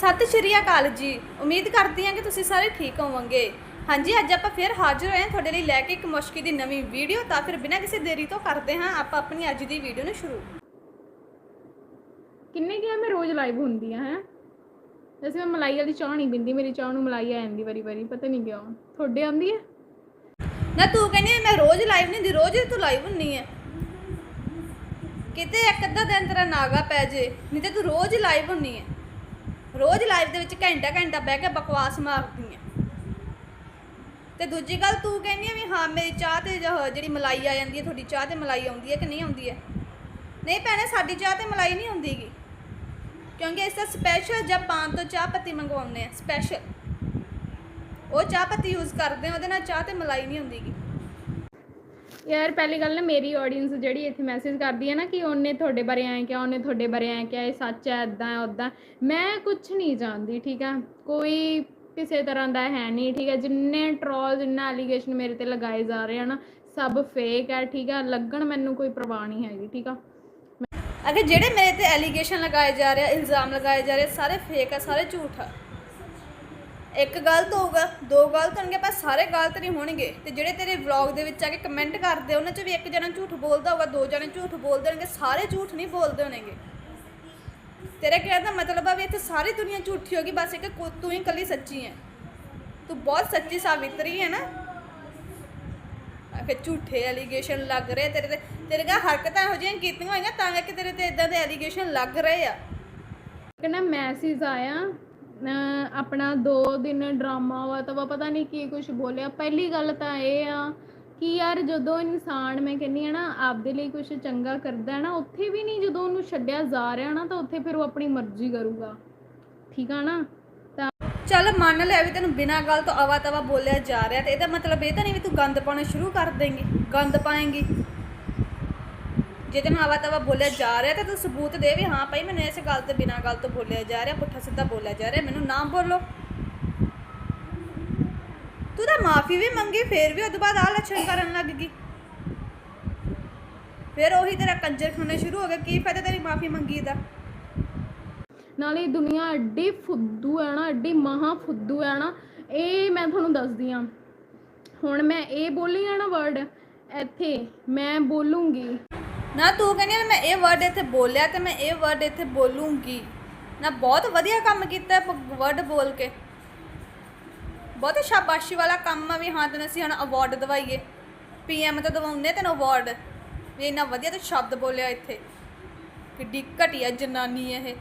ਸਤਿ ਸ਼੍ਰੀ ਅਕਾਲ ਜੀ। ਉਮੀਦ ਕਰਦੀ ਹਾਂ ਕਿ ਤੁਸੀਂ ਸਾਰੇ ਠੀਕ ਹੋਵੋਗੇ। ਹਾਂਜੀ ਅੱਜ ਆਪਾਂ ਫਿਰ ਹਾਜ਼ਰ ਹੋਏ ਹਾਂ ਤੁਹਾਡੇ ਲਈ ਲੈ ਕੇ ਇੱਕ ਮੁਸ਼ਕੀ ਦੀ ਨਵੀਂ ਵੀਡੀਓ। ਤਾਂ ਫਿਰ ਬਿਨਾਂ ਕਿਸੇ ਦੇਰੀ ਤੋਂ ਕਰਦੇ ਹਾਂ ਆਪਾਂ ਆਪਣੀ ਅੱਜ ਦੀ ਵੀਡੀਓ ਨੂੰ ਸ਼ੁਰੂ। ਕਿੰਨੇ ਗਿਆ ਮੈਂ ਰੋਜ਼ ਲਾਈਵ ਹੁੰਦੀ ਆ ਹੈ? ਵੈਸੇ ਮੈਂ ਮਲਾਈ ਵਾਲੀ ਚਾਹ ਨਹੀਂ ਪੀਂਦੀ ਮੇਰੀ ਚਾਹ ਨੂੰ ਮਲਾਈ ਆ ਜਾਂਦੀ ਵਾਰੀ ਵਾਰੀ ਪਤਾ ਨਹੀਂ ਕਿਉਂ। ਤੁਹਾਡੇ ਆਉਂਦੀ ਹੈ? ਨਾ ਤੂੰ ਕਹਿੰਦੀ ਮੈਂ ਰੋਜ਼ ਲਾਈਵ ਨਹੀਂ ਦੀ ਰੋਜ਼ ਹੀ ਤੂੰ ਲਾਈਵ ਹੁੰਨੀ ਹੈ। ਕਿਤੇ ਇੱਕ ਅੱਧਾ ਦਿਨ ਤੇਰਾ ਨਾਗਾ ਪੈ ਜੇ ਨਹੀਂ ਤੇ ਤੂੰ ਰੋਜ਼ ਲਾਈਵ ਹੁੰਨੀ ਹੈ। ਰੋਜ਼ ਲਾਈਵ ਦੇ ਵਿੱਚ ਘੰਟਾ ਘੰਟਾ ਬਹਿ ਕੇ ਬਕਵਾਸ ਮਾਰਦੀ ਹੈ ਤੇ ਦੂਜੀ ਗੱਲ ਤੂੰ ਕਹਿੰਦੀ ਆ ਵੀ ਹਾਂ, ਮੇਰੀ ਚਾਹ ਤੇ ਜੋ- ਜਿਹੜੀ ਮਲਾਈ ਆ ਜਾਂਦੀ ਹੈ, ਤੁਹਾਡੀ ਚਾਹ ਤੇ ਮਲਾਈ ਆਉਂਦੀ ਹੈ ਕਿ ਨਹੀਂ ਆਉਂਦੀ ਹੈ? ਨਹੀਂ ਭੈਣੇ, ਸਾਡੀ ਚਾਹ ਤੇ ਮਲਾਈ ਨਹੀਂ ਆਉਂਦੀਗੀ ਕਿਉਂਕਿ ਇਸ ਦਾ ਸਪੈਸ਼ਲ ਜਾਪਾਨ ਤੋਂ ਚਾਹ ਪੱਤੀ ਮੰਗਵਾਉਂਦੇ ਆ ਸਪੈਸ਼ਲ ਉਹ ਚਾਹ ਪੱਤੀ ਯੂਜ਼ ਕਰਦੇ ਆ, ਉਹਦੇ ਨਾਲ ਚਾਹ ਤੇ ਮਲਾਈ ਨਹੀਂ ਹੁੰਦੀਗੀ ਯਾਰ ਪਹਿਲੀ ਗੱਲ ਨਾ ਮੇਰੀ ਆਡੀਅנס ਜਿਹੜੀ ਇੱਥੇ ਮੈਸੇਜ ਕਰਦੀ ਹੈ ਨਾ ਕਿ ਉਹਨੇ ਤੁਹਾਡੇ ਬਾਰੇ ਐਂ ਕਿਹਾ, ਉਹਨੇ ਤੁਹਾਡੇ ਬਾਰੇ ਐਂ ਕਿਹਾ, ਇਹ ਸੱਚ ਹੈ ਇਦਾਂ ਹੈ ਉਦਾਂ ਮੈਂ ਕੁਝ ਨਹੀਂ ਜਾਣਦੀ, ਠੀਕ ਆ? ਕੋਈ ਕਿਸੇ ਤਰ੍ਹਾਂ ਦਾ ਹੈ ਨਹੀਂ, ਠੀਕ ਹੈ ਜਿੰਨੇ ਟ੍ਰੋਲ ਜਿੰਨਾ ਐਲੀਗੇਸ਼ਨ ਮੇਰੇ ਤੇ ਲਗਾਏ ਜਾ ਰਹੇ ਹਨ ਸਭ ਫੇਕ ਹੈ, ਠੀਕ ਆ? ਲੱਗਣ ਮੈਨੂੰ ਕੋਈ ਪਰਵਾਹ ਨਹੀਂ ਹੈਗੀ, ਠੀਕ ਆ? ਅਗੇ ਜਿਹੜੇ ਮੇਰੇ ਤੇ ਐਲੀਗੇਸ਼ਨ ਲਗਾਏ ਜਾ ਰਹੇ ਆ, ਇਲਜ਼ਾਮ ਲਗਾਏ ਜਾ ਰਹੇ ਸਾਰੇ ਫੇਕ ਆ, ਸਾਰੇ ਝੂਠ ਆ। ਇੱਕ ਗਲਤ ਹੋਊਗਾ, ਦੋ ਗਲਤ ਹੋਣਗੇ, ਪਰ ਸਾਰੇ ਗਲਤ ਨਹੀਂ ਹੋਣਗੇ। ਤੇ ਜਿਹੜੇ ਤੇਰੇ ਵਲੌਗ ਦੇ ਵਿੱਚ ਆ ਕੇ ਕਮੈਂਟ ਕਰਦੇ, ਉਹਨਾਂ 'ਚ ਵੀ ਇੱਕ ਜਣਾ ਝੂਠ ਬੋਲਦਾ ਹੋਊਗਾ, ਦੋ ਜਣੇ ਝੂਠ ਬੋਲਦੇ ਹੋਣਗੇ, ਸਾਰੇ ਝੂਠ ਨਹੀਂ ਬੋਲਦੇ ਹੋਣਗੇ। ਤੇਰੇ ਕਹਿਣ ਦਾ ਮਤਲਬ ਆ ਵੀ ਇੱਥੇ ਸਾਰੀ ਦੁਨੀਆ ਝੂਠੀ ਹੋਗੀ ਬਸ ਇੱਕ ਤੂੰ ਹੀ ਇਕੱਲੀ ਸੱਚੀ ਹੈ ਤੂੰ ਬਹੁਤ ਸੱਚੀ ਸਾਵਿਤਰੀ ਹੈ ਨਾ। ਫਿਰ ਝੂਠੇ ਐਲੀਗੇਸ਼ਨ ਲੱਗ ਰਹੇ ਤੇਰੇ ਤੇ। ਤੇਰੇ ਕਾ ਹਰਕਤਾਂ ਇਹੋ ਜਿਹੀਆਂ ਕੀਤੀਆਂ ਹੋਈਆਂ ਤਾਂ ਕਰਕੇ ਤੇਰੇ ਤੇ ਇਦਾਂ ਦੇ ਐਲੀਗੇਸ਼ਨ ਲੱਗ ਰਹੇ ਆ। ਇੱਕ ਮੈਸੇਜ ਆਇਆ ਆਪਣਾ 2 ਦਿਨ ਡਰਾਮਾ ਵਾ, ਤਾਂ ਪਤਾ ਨਹੀਂ ਕੀ ਕੁਝ ਬੋਲਿਆ। ਪਹਿਲੀ ਗੱਲ ਤਾਂ ਇਹ ਆ ਕਿ ਯਾਰ ਜਦੋਂ ਇਨਸਾਨ, ਮੈਂ ਕਹਿੰਨੀ ਆ ਨਾ, ਆਪਦੇ ਲਈ ਕੁਝ ਚੰਗਾ ਕਰਦਾ ਨਾ, ਉੱਥੇ ਵੀ ਨਹੀਂ ਜਦੋਂ ਉਹਨੂੰ ਛੱਡਿਆ ਜਾ ਰਿਹਾ ਨਾ, ਤਾਂ ਉੱਥੇ ਫਿਰ ਉਹ ਆਪਣੀ ਮਰਜ਼ੀ ਕਰੂਗਾ। ਠੀਕ ਆ ਨਾ? ਤਾਂ ਚੱਲ ਮੰਨ ਲਿਆ ਵੀ ਤੈਨੂੰ ਬਿਨਾਂ ਗੱਲ ਤੋਂ ਆਵਾ ਤਵਾ ਬੋਲਿਆ ਜਾ ਰਿਹਾ, ਤੇ ਇਹਦਾ ਮਤਲਬ ਇਹ ਤਾਂ ਨਹੀਂ ਵੀ ਤੂੰ ਗੰਦ ਪਾਉਣਾ ਸ਼ੁਰੂ ਕਰ ਦੇਂਗੀ। ਗੰਦ ਪਾਏਂਗੀ। ਜੇ ਤੈਨੂੰ ਆਵਾ ਤਵਾ ਬੋਲਿਆ ਜਾ ਰਿਹਾ ਤਾਂ ਤੂੰ ਸਬੂਤ ਦੇ ਵੀ ਹਾਂ ਭਾਈ ਮੈਨੂੰ ਇਸ ਗੱਲ ਤੇ ਬਿਨਾਂ ਗੱਲ ਤੋਂ ਬੋਲਿਆ ਜਾ ਰਿਹਾ, ਪੁੱਠਾ ਸਿੱਧਾ ਬੋਲਿਆ ਜਾ ਰਿਹਾ, ਮੈਨੂੰ ਨਾ ਬੋਲੋ। ਤੂੰ ਤਾਂ ਮਾਫੀ ਵੀ ਮੰਗੀ, ਫੇਰ ਵੀ ਉਹਦੇ ਬਾਅਦ ਆ ਲੱਛਣ ਕਰਨ ਲੱਗ ਗਈ। ਫਿਰ ਉਹੀ ਤੇਰਾ ਕੰਜਰ ਖਾਣਾ ਸ਼ੁਰੂ ਹੋ ਗਿਆ, ਕੀ ਫਾਇਦਾ ਤੇਰੀ ਮਾਫੀ ਮੰਗੀ ਦਾ? ਨਾਲੇ ਦੁਨੀਆ ਐਡੀ ਫੁੱਦੂ ਹੈ ਨਾ, ਐਡੀ ਮਹਾ ਫੁੱਦੂ ਹੈ ਨਾ, ਇਹ ਮੈਂ ਤੁਹਾਨੂੰ ਦੱਸਦੀ ਆ। ਹੁਣ ਮੈਂ ਇਹ ਬੋਲੀ ਆ ਨਾ ਵਰਡ ਇੱਥੇ ਮੈਂ ਬੋਲੂੰਗੀ। ਨਾ ਤੂੰ ਕਹਿੰਦੀ ਵੀ ਮੈਂ ਇਹ ਵਰਡ ਇੱਥੇ ਬੋਲਿਆ ਤੇ ਮੈਂ ਇਹ ਵਰਡ ਇੱਥੇ ਬੋਲੂੰਗੀ। ਨਾ ਬਹੁਤ ਵਧੀਆ ਕੰਮ ਕੀਤਾ ਵਰਡ ਬੋਲ ਕੇ। ਬਹੁਤ ਸ਼ਾਬਾਸ਼ੀ ਵਾਲਾ ਕੰਮ ਆ ਵੀ ਹਾਂ ਤੈਨੂੰ ਅਸੀਂ ਹੁਣ ਅਵਾਰਡ ਦਵਾਈਏ। ਪੀਐਮ ਤੋਂ ਦਵਾਉਂਦੇ ਤੈਨੂੰ ਅਵਾਰਡ ਵੀ ਇੰਨਾ ਵਧੀਆ ਤੂੰ ਸ਼ਬਦ ਬੋਲਿਆ ਇੱਥੇ। ਕਿੱਡੀ ਘਟੀਆ ਜਨਾਨੀ ਇਹ।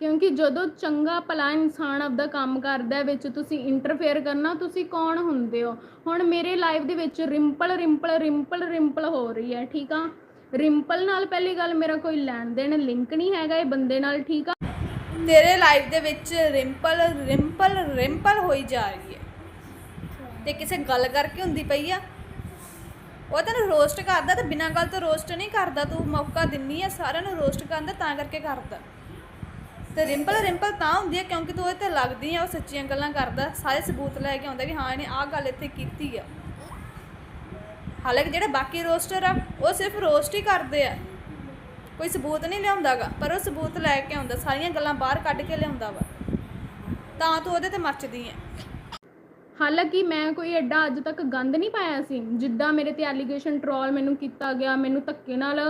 ਕਿਉਂਕਿ ਜਦੋਂ ਚੰਗਾ ਭਲਾ ਇਨਸਾਨ ਆਪਦਾ ਕੰਮ ਕਰਦਾ ਵਿੱਚ ਤੁਸੀਂ ਇੰਟਰਫੇਅਰ ਕਰਨਾ, ਤੁਸੀਂ ਕੌਣ ਹੁੰਦੇ ਹੋ? ਹੁਣ ਮੇਰੇ ਲਾਈਫ ਦੇ ਵਿੱਚ ਰਿੰਪਲ ਰਿੰਪਲ ਰਿੰਪਲ ਰਿੰਪਲ ਹੋ ਰਹੀ ਹੈ, ਠੀਕ ਆ? ਰਿੰਪਲ ਨਾਲ ਪਹਿਲੀ ਗੱਲ ਮੇਰਾ ਕੋਈ ਲੈਣ ਦੇਣ ਲਿੰਕ ਨਹੀਂ ਹੈਗਾ, ਇਹ ਬੰਦੇ ਨਾਲ ਠੀਕ ਆ? ਤੇਰੇ ਲਾਈਫ ਦੇ ਵਿੱਚ ਰਿੰਪਲ ਰਿੰਪਲ ਰਿੰਪਲ ਹੋਈ ਜਾ ਰਹੀ ਹੈ। ਤੇ ਕਿਸੇ ਗੱਲ ਕਰਕੇ ਹੁੰਦੀ ਪਈ ਆ? ਉਹ ਤੈਨੂੰ ਰੋਸਟ ਕਰਦਾ ਤੇ ਬਿਨਾਂ ਗੱਲ ਤੋਂ ਰੋਸਟ ਨਹੀਂ ਕਰਦਾ, ਤੂੰ ਮੌਕਾ ਦਿੰਨੀ ਆ ਸਾਰਿਆਂ ਨੂੰ ਰੋਸਟ ਕਰਨ ਦਾ, ਤਾਂ ਕਰਕੇ ਕਰਦਾ। ਤੇ ਰਿੰਪਲ ਰਿੰਪਲ ਤਾਂ ਹੁੰਦੀ ਹੈ ਕਿਉਂਕਿ ਤੂੰ ਉਹਦੇ ਤੇ ਲੱਗਦੀ ਆ, ਉਹ ਸੱਚੀਆਂ ਗੱਲਾਂ ਕਰਦਾ, ਸਾਰੇ ਸਬੂਤ ਲੈ ਕੇ ਆਉਂਦਾ ਵੀ ਹਾਂ ਇਹਨੇ ਆਹ ਗੱਲ ਇੱਥੇ ਕੀਤੀ ਆ। ਹਾਲਾਂਕਿ ਜਿਹੜੇ ਬਾਕੀ ਰੋਸਟਰ ਆ, ਉਹ ਸਿਰਫ ਰੋਸਟ ਹੀ ਕਰਦੇ ਆ। ਕੋਈ ਸਬੂਤ ਨਹੀਂ ਲਿਆਉਂਦਾਗਾ, ਪਰ ਉਹ ਸਬੂਤ ਲੈ ਕੇ ਆਉਂਦਾ, ਸਾਰੀਆਂ ਗੱਲਾਂ ਬਾਹਰ ਕੱਢ ਕੇ ਲਿਆਉਂਦਾ ਵਾ। ਤਾਂ ਤੂੰ ਉਹਦੇ ਤੇ ਮੱਚਦੀ ਐ ਹਾਲਾਂਕਿ ਮੈਂ ਕੋਈ ਐਡਾ ਅੱਜ ਤੱਕ ਗੰਦ ਨਹੀਂ ਪਾਇਆ ਸੀ। ਜਿੱਦਾਂ ਮੇਰੇ ਤੇ ਐਲੀਗੇਸ਼ਨ ਟਰੋਲ ਮੈਨੂੰ ਕੀਤਾ ਗਿਆ, ਮੈਨੂੰ ਧੱਕੇ ਨਾਲ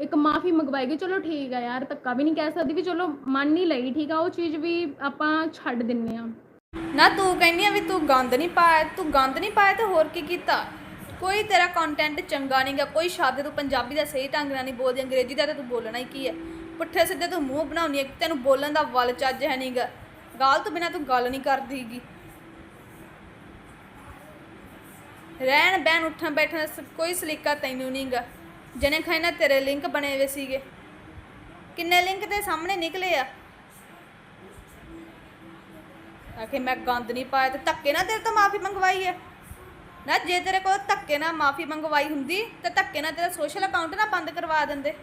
ਇੱਕ ਮਾਫੀ ਮੰਗਵਾਈ ਗਈ। ਚਲੋ ਠੀਕ ਆ ਯਾਰ, ਧੱਕਾ ਵੀ ਨਹੀਂ ਕਹਿ ਸਕਦੀ ਵੀ ਚਲੋ ਮੰਨ ਨਹੀਂ ਲਈ, ਠੀਕ ਆ? ਉਹ ਚੀਜ਼ ਵੀ ਆਪਾਂ ਛੱਡ ਦਿੰਨੇ ਆ। ਨਾ ਤੂੰ ਕਹਿੰਦੀ ਆ ਵੀ ਤੂੰ ਗੰਦ ਨਹੀਂ ਪਾਇਆ, ਤੂੰ ਗੰਦ ਨਹੀਂ ਪਾਇਆ ਤੇ ਹੋਰ ਕੀ ਕੀਤਾ? ਕੋਈ ਤੇਰਾ ਕੰਟੈਂਟ ਚੰਗਾ ਨਹੀਂਗਾ ਕੋਈ ਸ਼ਬਦ ਤੂੰ ਪੰਜਾਬੀ ਦਾ ਸਹੀ ਢੰਗ ਨਾਲ ਨਹੀਂ ਬੋਲਦੀ, ਅੰਗਰੇਜ਼ੀ ਦਾ ਤਾਂ ਤੂੰ ਬੋਲਣਾ ਹੀ ਕੀ ਹੈ ਪੁੱਠੇ ਸਿੱਧੇ ਤੂੰ ਮੂੰਹ ਬਣਾਉਣੀ ਹੈ ਤੈਨੂੰ ਬੋਲਣ ਦਾ ਵੱਲ ਚੱਜ ਹੈ ਨਹੀਂਗਾ ਗਾਲ ਤੋਂ ਬਿਨਾ ਤੂੰ ਗੱਲ ਨਹੀਂ ਕਰਦੀਗੀ ਰਹਿਣ ਬਹਿਣ ਉੱਠਣ ਬੈਠਣ ਦਾ ਸ- ਕੋਈ ਸਲੀਕਾ ਤੈਨੂੰ ਨਹੀਂਗਾ ਜਨੇ ਖਾਇਨਾ ਤੇਰੇ ਲਿੰਕ ਬਣੇ ਹੋਏ ਸੀਗੇ। ਕਿੰਨੇ ਲਿੰਕ ਤੇ ਸਾਹਮਣੇ ਨਿਕਲੇ ਆ? ਆਖੇ ਮੈਂ ਗੰਦ ਨਹੀਂ ਪਾਇਆ ਤੇ ਧੱਕੇ ਨਾਲ ਤੇਰੇ ਤੋਂ ਮਾਫੀ ਮੰਗਵਾਈ ਹੈ ਨਾ ਜੇ ਤੇਰੇ ਕੋਲ ਧੱਕੇ ਨਾਲ ਮਾਫੀ ਮੰਗਵਾਈ ਹੁੰਦੀ, ਤੇ ਧੱਕੇ ਨਾਲ ਤੇਰਾ ਸੋਸ਼ਲ ਅਕਾਊਂਟ ਨਾ ਬੰਦ ਕਰਵਾ ਦਿੰਦੇ।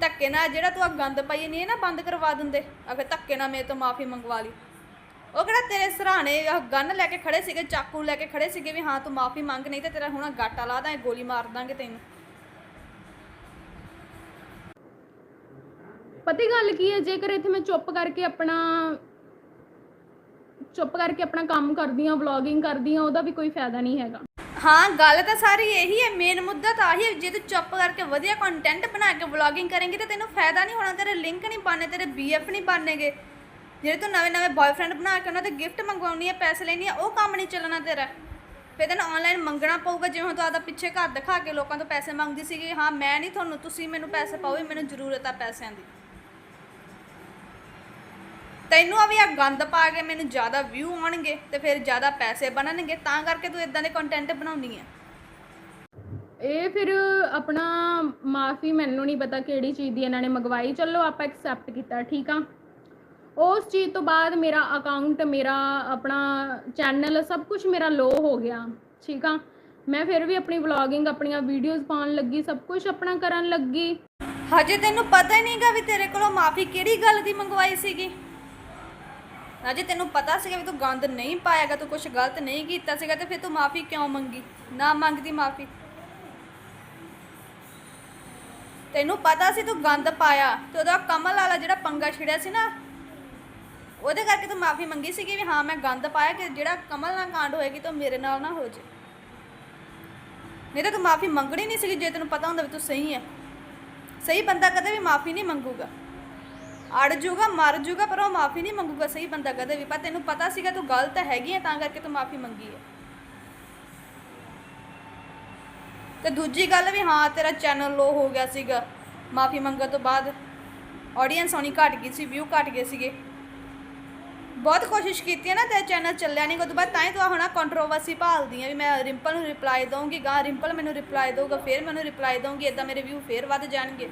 ਧੱਕੇ ਨਾਲ ਜਿਹੜਾ ਤੂੰ ਆ ਗੰਦ ਪਾਈ ਨਹੀਂ ਇਹ ਨਾ, ਬੰਦ ਕਰਵਾ ਦਿੰਦੇ। ਆਖੇ ਧੱਕੇ ਨਾਲ ਮੇਰੇ ਤੋਂ ਮਾਫੀ ਮੰਗਵਾ ਲਈ। ਉਹ ਕਿਹੜਾ ਤੇਰੇ ਸਰਾਣੇ ਗਨ ਲੈ ਕੇ ਖੜੇ ਸੀਗੇ ਚਾਕੂ ਲੈ ਕੇ ਖੜੇ ਸੀਗੇ ਵੀ ਹਾਂ ਤੂੰ ਮਾਫੀ ਮੰਗ ਨਹੀਂ ਤੇ ਤੇਰਾ ਹੁਣ ਗਾਟਾ ਲਾ ਦਾਂ ਗੋਲੀ ਮਾਰ ਦਾਂਗੇ ਤੈਨੂੰ। ਪਤਾ ਗੱਲ ਕੀ ਹੈ ਜੇਕਰ ਇੱਥੇ ਮੈਂ ਚੁੱਪ ਕਰਕੇ ਆਪਣਾ ਚੁੱਪ ਕਰਕੇ ਆਪਣਾ ਕੰਮ ਕਰਦੀ ਹਾਂ ਵਲੌਗਿੰਗ ਕਰਦੀ ਹਾਂ ਉਹਦਾ ਵੀ ਕੋਈ ਫਾਇਦਾ ਨਹੀਂ ਹੈਗਾ। ਹਾਂ ਗੱਲ ਤਾਂ ਸਾਰੀ ਇਹੀ ਹੈ ਮੇਨ ਮੁੱਦਾ ਤਾਂ ਆਹੀ ਹੈ ਜੇ ਤੂੰ ਚੁੱਪ ਕਰਕੇ ਵਧੀਆ ਕੰਟੈਂਟ ਬਣਾ ਕੇ ਵਲੌਗਿੰਗ ਕਰੇਂਗੀ ਤਾਂ ਤੈਨੂੰ ਫਾਇਦਾ ਨਹੀਂ ਹੋਣਾ ਤੇਰੇ ਲਿੰਕ ਨਹੀਂ ਬਣਨੇ ਤੇਰੇ ਬੀਐਫ ਨਹੀਂ ਬਣਨੇਗੇ। ਜਿਹੜੇ ਤੂੰ ਨਵੇਂ ਨਵੇਂ ਬॉयਫ੍ਰੈਂਡ ਬਣਾ ਕੇ ਉਹਨਾਂ ਦੇ ਗਿਫਟ ਮੰਗਵਾਉਣੀ ਹੈ ਪੈਸੇ ਲੈਣੀ ਹੈ ਉਹ ਕੰਮ ਨਹੀਂ ਚੱਲਣਾ ਤੇਰਾ। ਫਿਰ ਤੈਨੂੰ ਆਨਲਾਈਨ ਮੰਗਣਾ ਪਊਗਾ, ਜਿਵੇਂ ਤੂੰ ਆਦਾ ਪਿੱਛੇ ਘਰ ਦਿਖਾ ਕੇ ਲੋਕਾਂ ਤੋਂ ਪੈਸੇ ਮੰਗਦੀ ਸੀਗੀ, ਹਾਂ, ਮੈਂ ਨਹੀਂ ਤੁਹਾਨੂੰ, ਤੁਸੀਂ ਮੈਨੂੰ ਪੈਸੇ ਪਾਓ ਵੀ ਮੈਨੂੰ ਜ਼ਰੂਰਤ ਆ ਪੈਸਿਆਂ ਦੀ। ਤੈਨੂੰ ਆ ਵੀ ਆ ਗੰਦ ਪਾ ਕੇ ਮੈਨੂੰ ਜ਼ਿਆਦਾ ਵਿਊ ਆਉਣਗੇ ਤੇ ਫਿਰ ਜ਼ਿਆਦਾ ਪੈਸੇ ਬਣਨਗੇ, ਤਾਂ ਕਰਕੇ ਤੂੰ ਇਦਾਂ ਦੇ ਕੰਟੈਂਟ ਬਣਾਉਣੀ ਹੈ ਇਹ ਫਿਰ ਆਪਣਾ ਮਾਫੀ, ਮੈਨੂੰ ਨਹੀਂ ਪਤਾ ਕਿਹੜੀ ਚੀਜ਼ ਦੀ ਇਹਨਾਂ ਨੇ ਮੰਗਵਾਈ। ਚਲੋ, ਆਪਾਂ ਐਕਸੈਪਟ ਕੀਤਾ, ਠੀਕ ਆ? ਉਸ ਚੀਜ਼ ਤੋਂ ਬਾਅਦ ਮੇਰਾ ਅਕਾਊਂਟ ਮੇਰਾ ਆਪਣਾ ਚੈਨਲ ਸਭ ਕੁਝ ਮੇਰਾ ਲੋ ਹੋ ਗਿਆ, ਠੀਕ ਆ? ਮੈਂ ਫਿਰ ਵੀ ਆਪਣੀ ਵਲੌਗਿੰਗ ਆਪਣੀਆਂ ਵੀਡੀਓਜ਼ ਪਾਉਣ ਲੱਗੀ, ਸਭ ਕੁਝ ਆਪਣਾ ਕਰਨ ਲੱਗੀ। ਹਜੇ ਤੈਨੂੰ ਪਤਾ ਹੀ ਨਹੀਂਗਾ ਵੀ ਤੇਰੇ ਕੋਲੋਂ ਮਾਫੀ ਕਿਹੜੀ ਗੱਲ ਦੀ ਮੰਗਵਾਈ ਸੀਗੀ? ਅਜੇ ਤੈਨੂੰ ਪਤਾ ਸੀਗਾ ਵੀ ਤੂੰ ਗੰਦ ਨਹੀਂ ਪਾਇਆਗਾ, ਤੂੰ ਕੁਝ ਗਲਤ ਨਹੀਂ ਕੀਤਾ ਸੀਗਾ, ਤੇ ਫਿਰ ਤੂੰ ਮਾਫੀ ਕਿਉਂ ਮੰਗੀ? ਨਾ ਮੰਗਦੀ ਮਾਫੀ। ਤੈਨੂੰ ਪਤਾ ਸੀ ਤੂੰ ਗੰਦ ਪਾਇਆ, ਤੇ ਉਹਦਾ ਕਮਲ ਵਾਲਾ ਜਿਹੜਾ ਪੰਗਾ ਛਿੜਿਆ ਸੀ ਨਾ ਉਹਦੇ ਕਰਕੇ ਤੂੰ ਮਾਫੀ ਮੰਗੀ ਸੀਗੀ ਵੀ ਹਾਂ ਮੈਂ ਗੰਦ ਪਾਇਆ ਕਿ ਜਿਹੜਾ ਕਮਲ ਨਾਲ ਕਾਂਡ ਹੋਏਗੀ ਤਾਂ ਮੇਰੇ ਨਾਲ ਨਾ ਹੋ ਜੇ। ਨਹੀਂ ਤਾਂ ਤੂੰ ਮਾਫੀ ਮੰਗਣੀ ਨਹੀਂ ਸੀਗੀ, ਜੇ ਤੈਨੂੰ ਪਤਾ ਹੁੰਦਾ ਵੀ ਤੂੰ ਸਹੀ ਹੈ ਸਹੀ ਬੰਦਾ ਕਦੇ ਵੀ ਮਾਫੀ ਨਹੀਂ ਮੰਗੂਗਾ। ਅੜ ਜੂਗਾ, ਮਰ ਜੂਗਾ, ਪਰ ਉਹ ਮਾਫੀ ਨਹੀਂ ਮੰਗੂਗਾ ਸਹੀ ਬੰਦਾ ਕਦੇ ਵੀ। ਪਰ ਤੈਨੂੰ ਪਤਾ ਸੀਗਾ ਤੂੰ ਗਲਤ ਹੈਗੀ ਹੈ ਤਾਂ ਕਰਕੇ ਤੂੰ ਮਾਫੀ ਮੰਗੀ ਹੈ ਤੇ ਦੂਜੀ ਗੱਲ ਵੀ ਹਾਂ, ਤੇਰਾ ਚੈਨਲ ਲੋ ਹੋ ਗਿਆ ਸੀਗਾ। ਮਾਫੀ ਮੰਗਣ ਤੋਂ ਬਾਅਦ ਆਡੀਅנס ਹੋਣੀ ਘਟ ਗਈ ਸੀ ਵਿਊ ਘਟ ਗਏ ਸੀਗੇ। ਬਹੁਤ ਕੋਸ਼ਿਸ਼ ਕੀਤੀ ਹੈ ਨਾ ਤੇ ਚੈਨਲ ਚੱਲਿਆ ਨਹੀਂ ਉਦੋਂ ਬਾਅਦ ਤਾਂ ਹੀ ਤੂੰ ਹੁਣ ਕੰਟਰੋਵਰਸੀ ਭਾਲਦੀ ਆ ਵੀ ਮੈਂ ਰਿੰਪਲ ਨੂੰ ਰਿਪਲਾਈ ਦਊਂਗੀ, ਗਾ ਰਿੰਪਲ ਮੈਨੂੰ ਰਿਪਲਾਈ ਦਊਗਾ, ਫਿਰ ਮੈਨੂੰ ਰਿਪਲਾਈ ਦਊਂਗੀ ਇਦਾਂ ਮੇਰੇ ਵਿਊ ਫੇਰ ਵੱਧ ਜਾਣਗੇ।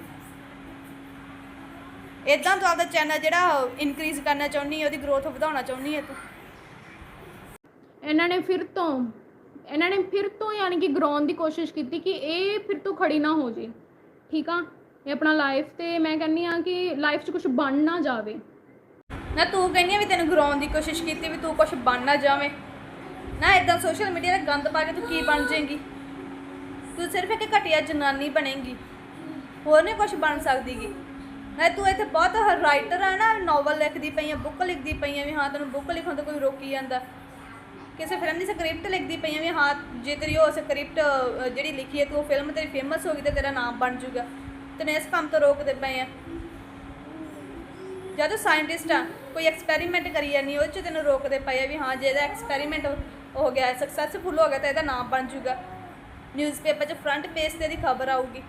ਇਦਾਂ ਤੂੰ ਆਪਦਾ ਚੈਨਲ ਜਿਹੜਾ ਇਨਕਰੀਜ਼ ਕਰਨਾ ਚਾਹੁੰਦੀ ਹੈ, ਉਹਦੀ ਗਰੋਥ ਵਧਾਉਣਾ ਚਾਹੁੰਦੀ ਹੈ ਤੂੰ। ਇਹਨਾਂ ਨੇ ਫਿਰ ਤੋਂ, ਇਹਨਾਂ ਨੇ ਫਿਰ ਤੋਂ ਯਾਨੀ ਕਿ ਗਰਾਉਣ ਦੀ ਕੋਸ਼ਿਸ਼ ਕੀਤੀ ਕਿ ਇਹ ਫਿਰ ਤੋਂ ਖੜੀ ਨਾ ਹੋ ਜੇ। ਠੀਕ ਆ? ਇਹ ਆਪਣਾ ਲਾਈਫ ਤੇ ਮੈਂ ਕਹਿੰਨੀ ਆ ਕਿ ਲਾਈਫ 'ਚ ਕੁਝ ਬਣ ਨਾ ਜਾਵੇ। ਨਾ ਤੂੰ ਕਹਿੰਦੀ ਆ ਵੀ ਤੈਨੂੰ ਗਰਾਉਣ ਦੀ ਕੋਸ਼ਿਸ਼ ਕੀਤੀ ਵੀ ਤੂੰ ਕੁਝ ਬਣ ਨਾ ਜਾਵੇਂ। ਨਾ ਇਦਾਂ ਸੋਸ਼ਲ ਮੀਡੀਆ ਦਾ ਗੰਦ ਪਾ ਕੇ ਤੂੰ ਕੀ ਬਣ ਜਾਏਂਗੀ? ਤੂੰ ਸਿਰਫ ਇੱਕ ਘਟੀਆ ਜਨਾਨੀ ਬਣੇਗੀ। ਹੋਰ ਨਹੀਂ ਕੁਝ ਬਣ ਸਕਦੀਗੀ। ਨਾ ਤੂੰ ਇੱਥੇ ਬਹੁਤ ਰਾਈਟਰ ਆ ਨਾ ਨੋਵਲ ਲਿਖਦੀ ਪਈ ਆ ਬੁੱਕ ਲਿਖਦੀ ਪਈ ਆ ਵੀ ਹਾਂ ਤੈਨੂੰ ਬੁੱਕ ਲਿਖਣ ਤੋਂ ਕੋਈ ਰੋਕੀ ਜਾਂਦਾ। ਕਿਸੇ ਫਿਲਮ ਦੀ ਸਕ੍ਰਿਪਟ ਲਿਖਦੀ ਪਈ ਆ ਵੀ ਹਾਂ, ਜੇ ਤੇਰੀ ਉਹ ਸਕ੍ਰਿਪਟ ਜਿਹੜੀ ਲਿਖੀ ਹੈ ਤੂੰ ਫਿਲਮ ਤੇਰੀ ਫੇਮਸ ਹੋ ਗਈ ਤੇ ਤੇਰਾ ਨਾਮ ਬਣ ਜਾਊਗਾ ਤੈਨੂੰ ਇਸ ਕੰਮ ਤੋਂ ਰੋਕਦੇ ਪਏ ਆ। ਜਦ ਸਾਇੰਟਿਸਟ ਆ, ਕੋਈ ਐਕਸਪੈਰੀਮੈਂਟ ਕਰੀ ਜਾਂਦੀ ਉਹ ਚ ਤੈਨੂੰ ਰੋਕਦੇ ਪਏ ਆ ਵੀ ਹਾਂ, ਜੇ ਇਹਦਾ ਐਕਸਪੈਰੀਮੈਂਟ ਹੋ ਗਿਆ ਸਕਸੈਸਫੁਲ ਹੋ ਗਿਆ ਤਾਂ ਇਹਦਾ ਨਾਮ ਬਣ ਜਾਊਗਾ। ਨਿਊਜ਼ਪੇਪਰ 'ਚ ਫਰੰਟ ਪੇਜ ਤੇ ਇਹਦੀ ਖਬਰ ਆਊਗੀ।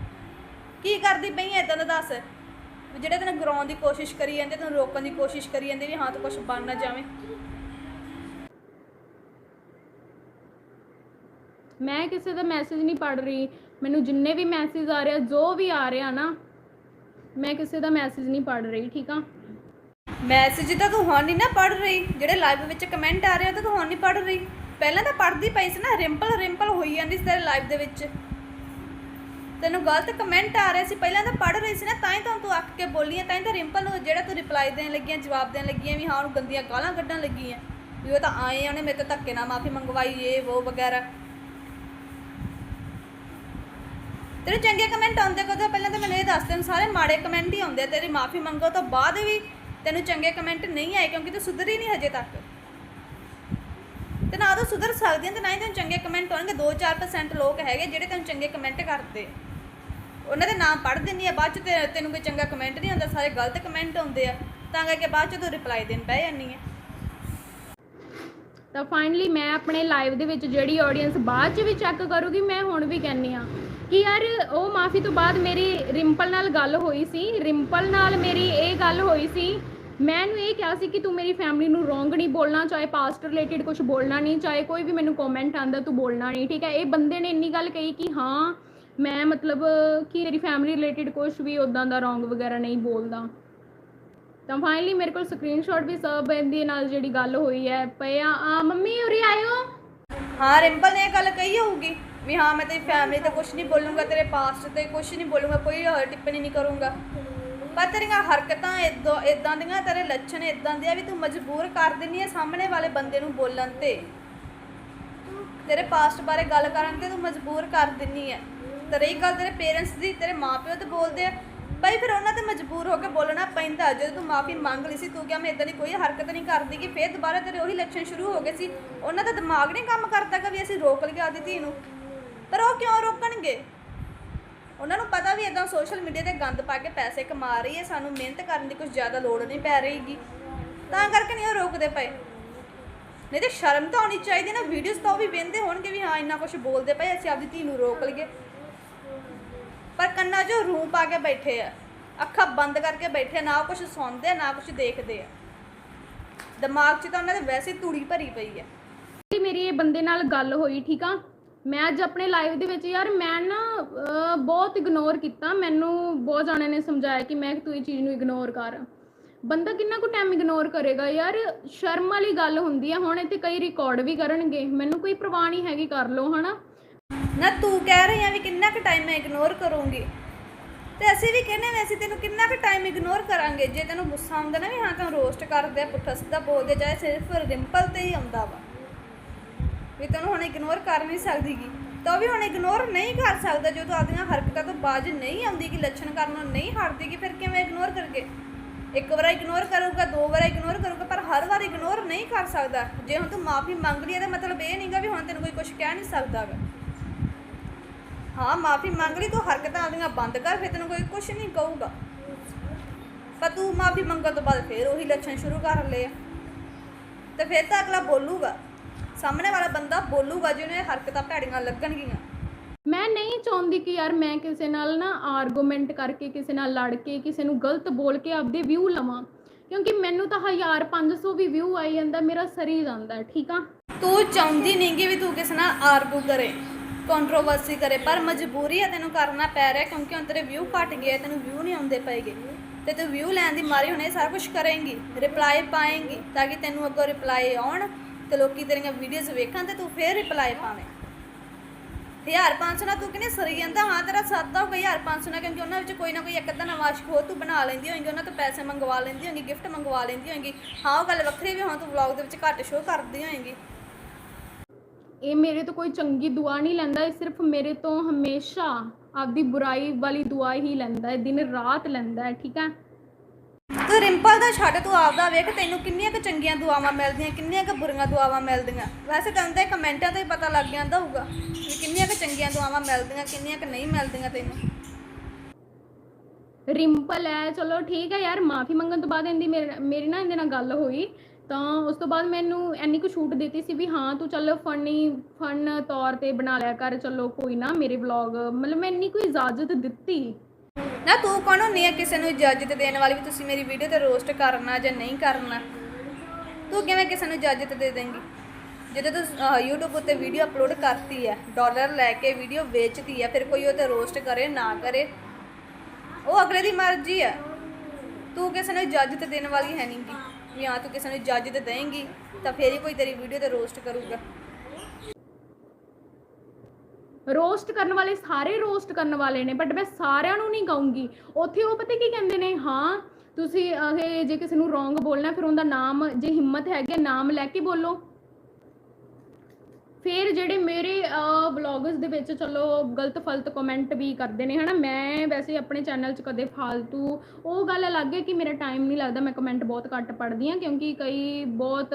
ਕੀ ਕਰਦੀ ਪਈ ਐ ਇਦਾਂ ਦਾ ਦੱਸ? ਵੀ ਜਿਹੜੇ ਤੈਨੂੰ ਗਰਾਉਣ ਦੀ ਕੋਸ਼ਿਸ਼ ਕਰੀ ਜਾਂਦੇ, ਤੈਨੂੰ ਰੋਕਣ ਦੀ ਕੋਸ਼ਿਸ਼ ਕਰੀ ਜਾਂਦੇ ਵੀ ਹਾਂ ਤੂੰ ਕੁਝ ਬਣ ਨਾ ਜਾਵੇਂ। ਮੈਂ ਕਿਸੇ ਦਾ ਮੈਸੇਜ ਨਹੀਂ ਪੜ ਰਹੀ। ਮੈਨੂੰ ਜਿੰਨੇ ਵੀ ਮੈਸੇਜ ਆ ਰਿਹਾ ਜੋ ਵੀ ਆ ਰਿਹਾ ਨਾ, ਮੈਂ ਕਿਸੇ ਦਾ ਮੈਸੇਜ ਨਹੀਂ ਪੜ ਰਹੀ, ਠੀਕ ਆ? ਮੈਸੇਜ ਤਾਂ ਤੂੰ ਹੁਣ ਨਹੀਂ ਨਾ ਪੜ ਰਹੀ। ਜਿਹੜੇ ਲਾਈਵ ਵਿੱਚ ਕਮੈਂਟ ਆ ਰਹੇ ਉਹ ਤਾਂ ਤੂੰ ਹੁਣ ਨਹੀਂ ਪੜ ਰਹੀ। ਪਹਿਲਾਂ ਤਾਂ ਪੜਦੀ ਪਈ ਸੀ ਨਾ, ਰਿੰਪਲ ਰਿੰਪਲ ਹੋਈ ਜਾਂਦੀ ਸੀ ਤੇਰੇ ਲਾਈਵ ਦੇ ਵਿੱਚ। ਤੈਨੂੰ ਗਲਤ ਕਮੈਂਟ ਆ ਰਹੇ ਸੀ, ਪਹਿਲਾਂ ਤਾਂ ਪੜ ਰਹੀ ਸੀ ਨਾ, ਤਾਂ ਹੀ ਤਾਂ ਤੂੰ ਅੱਕ ਕੇ ਬੋਲੀ ਹੈ ਤਾਂ ਹੀ ਤਾਂ ਰਿੰਪਲ ਨੂੰ ਜਿਹੜਾ ਤੂੰ ਰਿਪਲਾਈ ਦੇਣ ਲੱਗੀ ਹੈ ਜਵਾਬ ਦੇਣ ਲੱਗੀ ਹੈ ਵੀ ਹਾਂ, ਉਹਨੂੰ ਗੰਦੀਆਂ ਗਾਲਾਂ ਕੱਢਣ ਲੱਗੀ ਹੈ ਵੀ ਉਹ ਤਾਂ ਆਏ ਆ, ਉਹਨੇ ਮੇਰੇ ਤੋਂ ਧੱਕੇ ਨਾਲ ਮਾਫੀ ਮੰਗਵਾਈ ਇਹ ਉਹ ਵਗੈਰਾ। ਤੇਰੇ ਚੰਗੇ ਕਮੈਂਟ ਆਉਂਦੇ ਕਦੋਂ? ਪਹਿਲਾਂ ਤਾਂ ਮੈਨੂੰ ਇਹ ਦੱਸ ਤੈਨੂੰ ਸਾਰੇ ਮਾੜੇ ਕਮੈਂਟ ਹੀ ਆਉਂਦੇ ਤੇਰੀ ਮਾਫੀ ਮੰਗੋ ਤੋਂ ਬਾਅਦ ਵੀ ਤੈਨੂੰ ਚੰਗੇ ਕਮੈਂਟ ਨਹੀਂ ਆਏ ਕਿਉਂਕਿ ਤੂੰ ਸੁਧਰੀ ਨਹੀਂ ਹਜੇ ਤੱਕ। ਤੇ ਨਾ ਤੂੰ ਸੁਧਰ ਸਕਦੀ ਹੈ ਤੇ ਨਾ ਹੀ ਤੈਨੂੰ ਚੰਗੇ ਕਮੈਂਟ ਆਉਣਗੇ। 2-4% ਲੋਕ ਹੈਗੇ ਜਿਹੜੇ ਤੈਨੂੰ ਚੰਗੇ ਕਮੈਂਟ ਕਰਦੇ। ਉਹਨਾਂ ਦੇ ਨਾਮ ਪੜ੍ਹ ਦਿੰਦੀ ਆ, ਬਾਅਦ ਚ ਤੇ- ਤੈਨੂੰ ਕੋਈ ਚੰਗਾ ਕਮੈਂਟ ਨਹੀਂ ਆਉਂਦਾ, ਸਾਰੇ ਗਲਤ ਕਮੈਂਟ ਆਉਂਦੇ ਆ। ਤਾਂ ਕਰਕੇ ਬਾਅਦ ਚ ਤੂੰ ਰਿਪਲਾਈ ਦੇਣ ਪੈ ਜਾਂਦੀ ਆ। ਤਾਂ ਫਾਈਨਲੀ ਮੈਂ ਆਪਣੇ ਲਾਈਵ ਦੇ ਵਿੱਚ ਜਿਹੜੀ ਆਡੀਅנס ਬਾਅਦ ਚ ਵੀ ਚੈੱਕ ਕਰੂਗੀ, ਮੈਂ ਹੁਣ ਵੀ ਕਹਿੰਨੀ ਆ ਕਿ ਯਾਰ ਉਹ ਮਾਫੀ ਤੋਂ ਬਾਅਦ ਮੇਰੀ ਰਿੰਪਲ ਨਾਲ ਗੱਲ ਹੋਈ ਸੀ। ਰਿੰਪਲ ਨਾਲ ਮੇਰੀ ਇਹ ਗੱਲ ਹੋਈ ਸੀ ਮੈਂ ਇਹਨੂੰ ਇਹ ਕਿਹਾ ਸੀ ਕਿ ਤੂੰ ਮੇਰੀ ਫੈਮਿਲੀ ਨੂੰ ਰੋਂਗ ਨਹੀਂ ਬੋਲਣਾ, ਚਾਹੇ ਪਾਸਟ ਰਿਲੇਟਡ ਕੁਝ ਬੋਲਣਾ ਨਹੀਂ, ਚਾਹੇ ਕੋਈ ਵੀ ਮੈਨੂੰ ਕਮੈਂਟ ਆਂਦਾ ਤੂੰ ਬੋਲਣਾ ਨਹੀਂ, ਠੀਕ ਹੈ? ਇਹ ਬੰਦੇ ਨੇ ਇੰਨੀ ਗੱਲ ਕਹੀ ਕਿ ਹਾਂ, ਮੈਂ ਮਤਲਬ ਕਿ ਮੇਰੀ ਫੈਮਿਲੀ ਰਿਲੇਟਡ ਕੁਝ ਵੀ ਉਦਾਂ ਦਾ ਰੋਂਗ ਵਗੈਰਾ ਨਹੀਂ ਬੋਲਦਾ। ਤਾਂ ਫਾਈਨਲੀ ਮੇਰੇ ਕੋਲ ਸਕਰੀਨਸ਼ਾਟ ਵੀ ਸਭ ਇਹਦੇ ਨਾਲ ਜਿਹੜੀ ਗੱਲ ਹੋਈ ਹੈ, ਪਏ ਆ। ਮੰਮੀ ਉਰੇ ਆਇਓ। ਹਾਂ, ਰਿੰਪਲ ਨੇ ਇਹ ਗੱਲ ਕਹੀ ਹੋਊਗੀ ਵੀ ਹਾਂ, ਮੈਂ ਤੇਰੀ ਫੈਮਿਲੀ ਤੇ ਕੁਝ ਨਹੀਂ ਬੋਲੂੰਗਾ, ਤੇਰੇ ਪਾਸਟ ਤੇ ਕੁਝ ਨਹੀਂ ਬੋਲੂੰਗਾ, ਕੋਈ ਟਿੱਪਣੀ ਨਹੀਂ ਕਰੂੰਗਾ। ਪਰ ਤੇਰੀਆਂ ਹਰਕਤਾਂ ਇਦਾਂ ਇਦਾਂ ਦੀਆਂ, ਤੇਰੇ ਲੱਛਣ ਇਦਾਂ ਦੇ ਆ ਵੀ ਤੂੰ ਮਜਬੂਰ ਕਰ ਦਿੰਦੀ ਹੈ ਸਾਹਮਣੇ ਵਾਲੇ ਬੰਦੇ ਨੂੰ ਬੋਲਣ ਤੇ। ਤੇਰੇ ਪਾਸਟ ਬਾਰੇ ਗੱਲ ਕਰਨ ਤੇ ਤੂੰ ਮਜਬੂਰ ਕਰ ਦਿੰਨੀ ਹੈ ਤੇ ਰਹੀ ਗੱਲ ਤੇਰੇ ਪੇਰੈਂਟਸ ਦੀ, ਤੇਰੇ ਮਾਪਿਓ ਤੇ ਬੋਲਦੇ ਆ। ਬਈ ਫਿਰ ਉਹਨਾਂ ਤੇ ਮਜਬੂਰ ਹੋ ਕੇ ਬੋਲਣਾ ਪੈਂਦਾ। ਜਦੋਂ ਤੂੰ ਮਾਫੀ ਮੰਗ ਲਈ ਸੀ, ਤੂੰ ਕਿਹਾ ਮੈਂ ਇਦਾਂ ਦੀ ਕੋਈ ਹਰਕਤ ਨਹੀਂ ਕਰਦੀ ਕਿ ਫਿਰ ਦੁਬਾਰਾ ਤੇਰੇ ਉਹੀ ਲੱਛਣ ਸ਼ੁਰੂ ਹੋ ਗਏ ਸੀ। ਉਹਨਾਂ ਦਾ ਦਿਮਾਗ ਨਹੀਂ ਕੰਮ ਕਰਦਾ ਕਿ ਵੀ ਅਸੀਂ ਰੋਕ ਲਿਆ ਆਦੀ ਧੀ ਨੂੰ। ਪਰ ਉਹ ਕਿਉਂ ਰੋਕਣਗੇ? ਉਹਨਾਂ ਨੂੰ ਪਤਾ ਵੀ ਇਦਾਂ ਸੋਸ਼ਲ ਮੀਡੀਆ ਤੇ ਗੰਦ ਪਾ ਕੇ ਪੈਸੇ ਕਮਾ ਰਹੀ ਹੈ ਸਾਨੂੰ ਮਿਹਨਤ ਕਰਨ ਦੀ ਕੁਝ ਜ਼ਿਆਦਾ ਲੋੜ ਨਹੀਂ ਪੈ ਰਹੀਗੀ। ਤਾਂ ਕਰਕੇ ਨਹੀਂ ਉਹ ਰੋਕਦੇ ਪਏ। ਨਹੀਂ ਤੇ ਸ਼ਰਮ ਤਾਂ ਆਉਣੀ ਚਾਹੀਦੀ ਨਾ ਵੀਡੀਓਜ਼ ਤਾਂ ਉਹ ਵੀ ਵੇਂਦੇ ਹੋਣਗੇ ਵੀ ਹਾਂ ਇੰਨਾ ਕੁਝ ਬੋਲਦੇ ਪਏ ਅਸੀਂ ਆਪਦੀ ਧੀ ਨੂੰ ਰੋਕ ਲਈਏ। ਪਰ ਕੰਨਾਂ 'ਚੋਂ ਰੂਹ ਪਾ ਕੇ ਬੈਠੇ ਆ। ਅੱਖਾਂ ਬੰਦ ਕਰਕੇ ਬੈਠੇ ਆ, ਨਾ ਕੁਝ ਸੁਣਦੇ ਨਾ ਕੁਝ ਦੇਖਦੇ ਆ। ਦਿਮਾਗ 'ਚ ਤਾਂ ਉਹਨਾਂ ਦੇ ਵੈਸੇ ਹੀ ਭਰੀ ਪਈ ਹੈ। ਮੇਰੀ ਇਹ ਬੰਦੇ ਨਾਲ ਗੱਲ ਹੋਈ ਠੀਕ ਆ? ਮੈਂ ਅੱਜ ਆਪਣੇ ਲਾਈਵ ਦੇ ਵਿੱਚ ਯਾਰ ਮੈਂ ਨਾ ਬਹੁਤ ਇਗਨੋਰ ਕੀਤਾ। ਮੈਨੂੰ ਬਹੁਤ ਜਾਣਿਆਂ ਨੇ ਸਮਝਾਇਆ ਕਿ ਮੈਂ ਤੂੰ ਇਹ ਚੀਜ਼ ਨੂੰ ਇਗਨੋਰ ਕਰ। ਬੰਦਾ ਕਿੰਨਾ ਕੁ ਟਾਈਮ ਇਗਨੋਰ ਕਰੇਗਾ? ਯਾਰ, ਸ਼ਰਮ ਵਾਲੀ ਗੱਲ ਹੁੰਦੀ ਆ। ਹੁਣ ਇੱਥੇ ਕਈ ਰਿਕਾਰਡ ਵੀ ਕਰਨਗੇ। ਮੈਨੂੰ ਕੋਈ ਪਰਵਾਹ ਨਹੀਂ ਹੈਗੀ, ਕਰ ਲਓ, ਹਨਾ? ਨਾ ਤੂੰ ਕਹਿ ਰਹੀ ਆ ਵੀ ਕਿੰਨਾ ਕੁ ਟਾਈਮ ਮੈਂ ਇਗਨੋਰ ਕਰੂੰਗੀ। ਤੇ ਅਸੀਂ ਵੀ ਕਹਿੰਦੇ ਨੇ ਅਸੀਂ ਤੈਨੂੰ ਕਿੰਨਾ ਕੁ ਟਾਈਮ ਇਗਨੋਰ ਕਰਾਂਗੇ। ਜੇ ਤੈਨੂੰ ਗੁੱਸਾ ਆਉਂਦਾ ਨਾ ਵੀ ਹਾਂ ਤੈਨੂੰ ਰੋਸਟ ਕਰਦੇ ਆ, ਪੁੱਠਾ ਸਿੱਧਾ ਬੋਲਦੇ ਚਾਹੇ ਸਿਰਫ ਰਿੰਪਲ ਤੇ ਹੀ ਆਉਂਦਾ ਵਾ। ਵੀ ਤੈਨੂੰ ਹੁਣ ਇਗਨੋਰ ਕਰ ਨਹੀਂ ਸਕਦੀਗੀ। ਤਾਂ ਉਹ ਵੀ ਹੁਣ ਇਗਨੋਰ ਨਹੀਂ ਕਰ ਸਕਦਾ, ਜਦੋਂ ਆਪਦੀਆਂ ਹਰਕਤਾਂ ਤੋਂ ਬਾਜ ਨਹੀਂ ਆਉਂਦੀ ਕਿ ਲੱਛਣ ਕਰਨੋਂ ਨਹੀਂ ਹਟਦੀ ਕਿ ਫਿਰ ਕਿਵੇਂ ਇਗਨੋਰ ਕਰਗੇ? ਇੱਕ ਵਾਰ ਇਗਨੋਰ ਕਰੂਗਾ, ਦੋ ਵਾਰ ਇਗਨੋਰ ਕਰੂਗਾ, ਪਰ ਹਰ ਵਾਰ ਇਗਨੋਰ ਨਹੀਂ ਕਰ ਸਕਦਾ। ਜੇ ਹੁਣ ਤੂੰ ਮਾਫੀ ਮੰਗ ਲਈ, ਇਹਦਾ ਮਤਲਬ ਇਹ ਨਹੀਂਗਾ ਵੀ ਹੁਣ ਤੈਨੂੰ ਕੋਈ ਕੁਝ ਕਹਿ ਨਹੀਂ ਸਕਦਾ ਗਾ। ਹਾਂ, ਮਾਫੀ ਮੰਗ ਲਈ, ਤੂੰ ਹਰਕਤਾਂ ਆਦੀਆਂ ਬੰਦ ਕਰ, ਫਿਰ ਤੈਨੂੰ ਕੋਈ ਕੁਝ ਨਹੀਂ ਕਹੂਗਾ। ਪਰ ਤੂੰ ਮਾਫੀ ਮੰਗਣ ਤੋਂ ਬਾਅਦ ਫਿਰ ਉਹੀ ਲੱਛਣ ਸ਼ੁਰੂ ਕਰ ਲਏ ਆ। ਤੇ ਫਿਰ ਤਾਂ ਅਗਲਾ ਬੋਲੂਗਾ ਸਾਹਮਣੇ ਵਾਲਾ ਬੰਦਾ ਬੋਲੂਗਾ ਜਿਹਨੂੰ ਇਹ ਹਰਕਤਾਂ ਭੈੜੀਆਂ ਲੱਗਣਗੀਆਂ। ਮੈਂ ਨਹੀਂ ਚਾਹੁੰਦੀ ਕਿ ਯਾਰ ਮੈਂ ਕਿਸੇ ਨਾਲ ਨਾ ਆਰਗੂਮੈਂਟ ਕਰਕੇ ਕਿਸੇ ਨਾਲ ਲੜ ਕੇ ਕਿਸੇ ਨੂੰ ਗਲਤ ਬੋਲ ਕੇ ਆਪਦੇ ਵਿਊ ਲਵਾਂ। ਕਿਉਂਕਿ ਮੈਨੂੰ ਤਾਂ 1500 ਵੀ ਵਿਊ ਆਈ ਜਾਂਦਾ ਮੇਰਾ ਸਰੀ ਜਾਂਦਾ ਠੀਕ ਆ? ਤੂੰ ਚਾਹੁੰਦੀ ਨਹੀਂਗੀ ਵੀ ਤੂੰ ਕਿਸੇ ਨਾਲ ਆਰਗੂ ਕਰੇ ਕੰਟਰੋਵਰਸੀ ਕਰੇ ਪਰ ਮਜਬੂਰੀ ਹੈ ਤੈਨੂੰ ਕਰਨਾ ਪੈ ਰਿਹਾ ਕਿਉਂਕਿ ਹੁਣ ਤੇਰੇ ਵਿਊ ਘਟ ਗਏ ਆ, ਤੈਨੂੰ ਵਿਊ ਨਹੀਂ ਆਉਂਦੇ ਪਏਗੇ। ਤੇ ਤੂੰ ਵਿਊ ਲੈਣ ਦੀ ਮਾਰੀ ਹੁਣੇ ਸਾਰਾ ਕੁਝ ਕਰੇਂਗੀ ਰਿਪਲਾਈ ਪਾਏਂਗੀ ਤਾਂ ਕਿ ਤੈਨੂੰ ਅੱਗੋਂ ਰਿਪਲਾਈ ਆਉਣ। ਤੇ ਲੋਕੀ ਤੇਰੀਆਂ ਵੀਡੀਓਜ਼ ਵੇਖਣ ਤੇ ਤੂੰ ਫੇਰ ਰਿਪਲਾਈ ਪਾਵੇਂ। 1500 ਨਾਲ ਤੂੰ ਕਿਨੇ ਸਰੀ ਜਾਂਦਾ? ਹਾਂ, ਤੇਰਾ ਸਾਦਾ ਹੋਊਗਾ 1500 ਨਾਲ, ਕਿਉਂਕਿ ਉਹਨਾਂ ਵਿੱਚ ਕੋਈ ਨਾ ਕੋਈ ਇੱਕ ਅੱਧਾ ਨਵਾਂ ਆਸ਼ਕ ਹੋ ਤੂੰ ਬਣਾ ਲੈਂਦੀ ਹੋਏਗੀ, ਉਹਨਾਂ ਤੋਂ ਪੈਸੇ ਮੰਗਵਾ ਲੈਂਦੀ ਹੋਏਗੀ ਗਿਫਟ ਮੰਗਵਾ ਲੈਂਦੀ ਹੋਏਗੀ। ਹਾਂ, ਉਹ ਗੱਲ ਵੱਖਰੀ ਵੀ, ਹਾਂ, ਤੂੰ ਵਲੌਗ ਦੇ ਵਿੱਚ ਘੱਟ ਸ਼ੋਅ ਕਰਦੀ ਹੋਏਗੀ। ਇਹ ਮੇਰੇ ਤੋਂ ਕੋਈ ਚੰਗੀ ਦੁਆ ਨਹੀਂ ਲੈਂਦਾ, ਇਹ ਸਿਰਫ ਮੇਰੇ ਤੋਂ ਹਮੇਸ਼ਾ ਆਪਦੀ ਬੁਰਾਈ ਵਾਲੀ ਦੁਆ ਹੀ ਲੈਂਦਾ ਹੈ, ਦਿਨ ਰਾਤ ਲੈਂਦਾ ਹੈ, ਠੀਕ ਹੈ? ਤੂੰ ਰਿੰਪਲ ਦਾ ਛੱਡ, ਤੂੰ ਆਪਦਾ ਵੇਖ ਤੈਨੂੰ ਕਿੰਨੀਆਂ ਕੁ ਚੰਗੀਆਂ ਦੁਆਵਾਂ ਮਿਲਦੀਆਂ, ਕਿੰਨੀਆਂ ਕੁ ਬੁਰੀਆਂ ਦੁਆਵਾਂ ਮਿਲਦੀਆਂ। ਵੈਸੇ ਤਾਂ ਕਮੈਂਟਾਂ ਤੋਂ ਹੀ ਪਤਾ ਲੱਗ ਜਾਂਦਾ ਹੋਊਗਾ ਵੀ ਕਿੰਨੀਆਂ ਕੁ ਚੰਗੀਆਂ ਦੁਆਵਾਂ ਮਿਲਦੀਆਂ, ਕਿੰਨੀਆਂ ਕੁ ਨਹੀਂ ਮਿਲਦੀਆਂ ਤੈਨੂੰ। ਰਿੰਪਲ ਹੈ ਚਲੋ ਠੀਕ ਹੈ ਯਾਰ, ਮਾਫੀ ਮੰਗਣ ਤੋਂ ਬਾਅਦ ਇਹਦੀ ਮੇਰੇ- ਮੇਰੀ ਨਾ ਇਹਦੇ ਨਾਲ ਗੱਲ ਹੋਈ। ਤਾਂ ਉਸ ਤੋਂ ਬਾਅਦ ਮੈਨੂੰ ਐਨੀ ਕੁ ਛੂਟ ਦਿੱਤੀ ਸੀ ਵੀ ਹਾਂ, ਤੂੰ ਚੱਲ ਫਨੀ ਫਨ ਤੌਰ ਤੇ ਬਣਾ ਲਿਆ ਕਰ, ਚਲੋ ਕੋਈ ਨਾ ਮੇਰੇ ਵਲੌਗ ਮਤਲਬ ਮੈਂ ਇੰਨੀ ਕੋਈ ਇਜਾਜ਼ਤ ਦਿੱਤੀ। ਨਾ ਤੂੰ ਕੌਣ ਹੁੰਨੀ ਆ ਕਿਸੇ ਨੂੰ ਇਜਾਜ਼ਤ ਦੇਣ ਵਾਲੀ ਵੀ ਤੁਸੀਂ ਮੇਰੀ ਵੀਡੀਓ ਤੇ ਰੋਸਟ ਕਰਨਾ ਜਾਂ ਨਹੀਂ ਕਰਨਾ? ਤੂੰ ਕਿਵੇਂ ਕਿਸੇ ਨੂੰ ਇਜਾਜ਼ਤ ਦੇ ਦੇਂਗੀ? ਜਦੋਂ ਤੂੰ ਅਹ, YouTube ਉੱਤੇ ਵੀਡੀਓ ਅਪਲੋਡ ਕਰਤੀ ਹੈ ਡਾਲਰ ਲੈ ਕੇ ਵੀਡੀਓ ਵੇਚਤੀ ਹੈ ਫਿਰ ਕੋਈ ਉਹ ਤੇ ਰੋਸਟ ਕਰੇ ਨਾ ਕਰੇ? ਉਹ ਅਗਲੇ ਦੀ ਮਰਜ਼ੀ ਹੈ ਤੂੰ ਕਿਸੇ ਨੂੰ ਇਜਾਜ਼ਤ ਦੇਣ ਵਾਲੀ ਹੈ ਨਹੀਂਗੀ ਵੀ ਹਾਂ ਤੂੰ ਕਿਸੇ ਨੂੰ ਇਜਾਜ਼ਤ ਦੇਂਗੀ ਤਾਂ ਫੇਰ ਹੀ ਕੋਈ ਤੇਰੀ ਵੀਡੀਓ ਤੇ ਰੋਸਟ ਕਰੂਗਾ। ਰੋਸਟ ਕਰਨ ਵਾਲੇ, ਸਾਰੇ ਰੋਸਟ ਕਰਨ ਵਾਲੇ ਨੇ ਬਟ ਮੈਂ ਸਾਰਿਆਂ ਨੂੰ ਨਹੀਂ ਕਹੂੰਗੀ। ਉੱਥੇ ਉਹ ਪਤਾ ਕੀ ਕਹਿੰਦੇ ਨੇ? ਹਾਂ, ਤੁਸੀਂ ਇਹ ਜੇ ਕਿਸੇ ਨੂੰ ਰੋਂਗ ਬੋਲਣਾ, ਫਿਰ ਉਹਦਾ ਨਾਮ, ਜੇ ਹਿੰਮਤ ਹੈਗੀ ਨਾਮ ਲੈ ਕੇ ਬੋਲੋ। ਫਿਰ ਜਿਹੜੇ ਮੇਰੇ ਵਲੌਗਸ ਦੇ ਵਿੱਚ, ਚਲੋ, ਗਲਤ ਫਲਤ ਕਮੈਂਟ ਵੀ ਕਰਦੇ ਨੇ, ਹਨਾ? ਮੈਂ ਵੈਸੇ ਆਪਣੇ ਚੈਨਲ 'ਚ ਕਦੇ ਫਾਲਤੂ, ਉਹ ਗੱਲ ਅਲੱਗ ਹੈ ਕਿ ਮੇਰਾ ਟਾਈਮ ਨਹੀਂ ਲੱਗਦਾ, ਮੈਂ ਕਮੈਂਟ ਬਹੁਤ ਘੱਟ ਪੜ੍ਹਦੀ ਹਾਂ, ਕਿਉਂਕਿ ਕਈ ਬਹੁਤ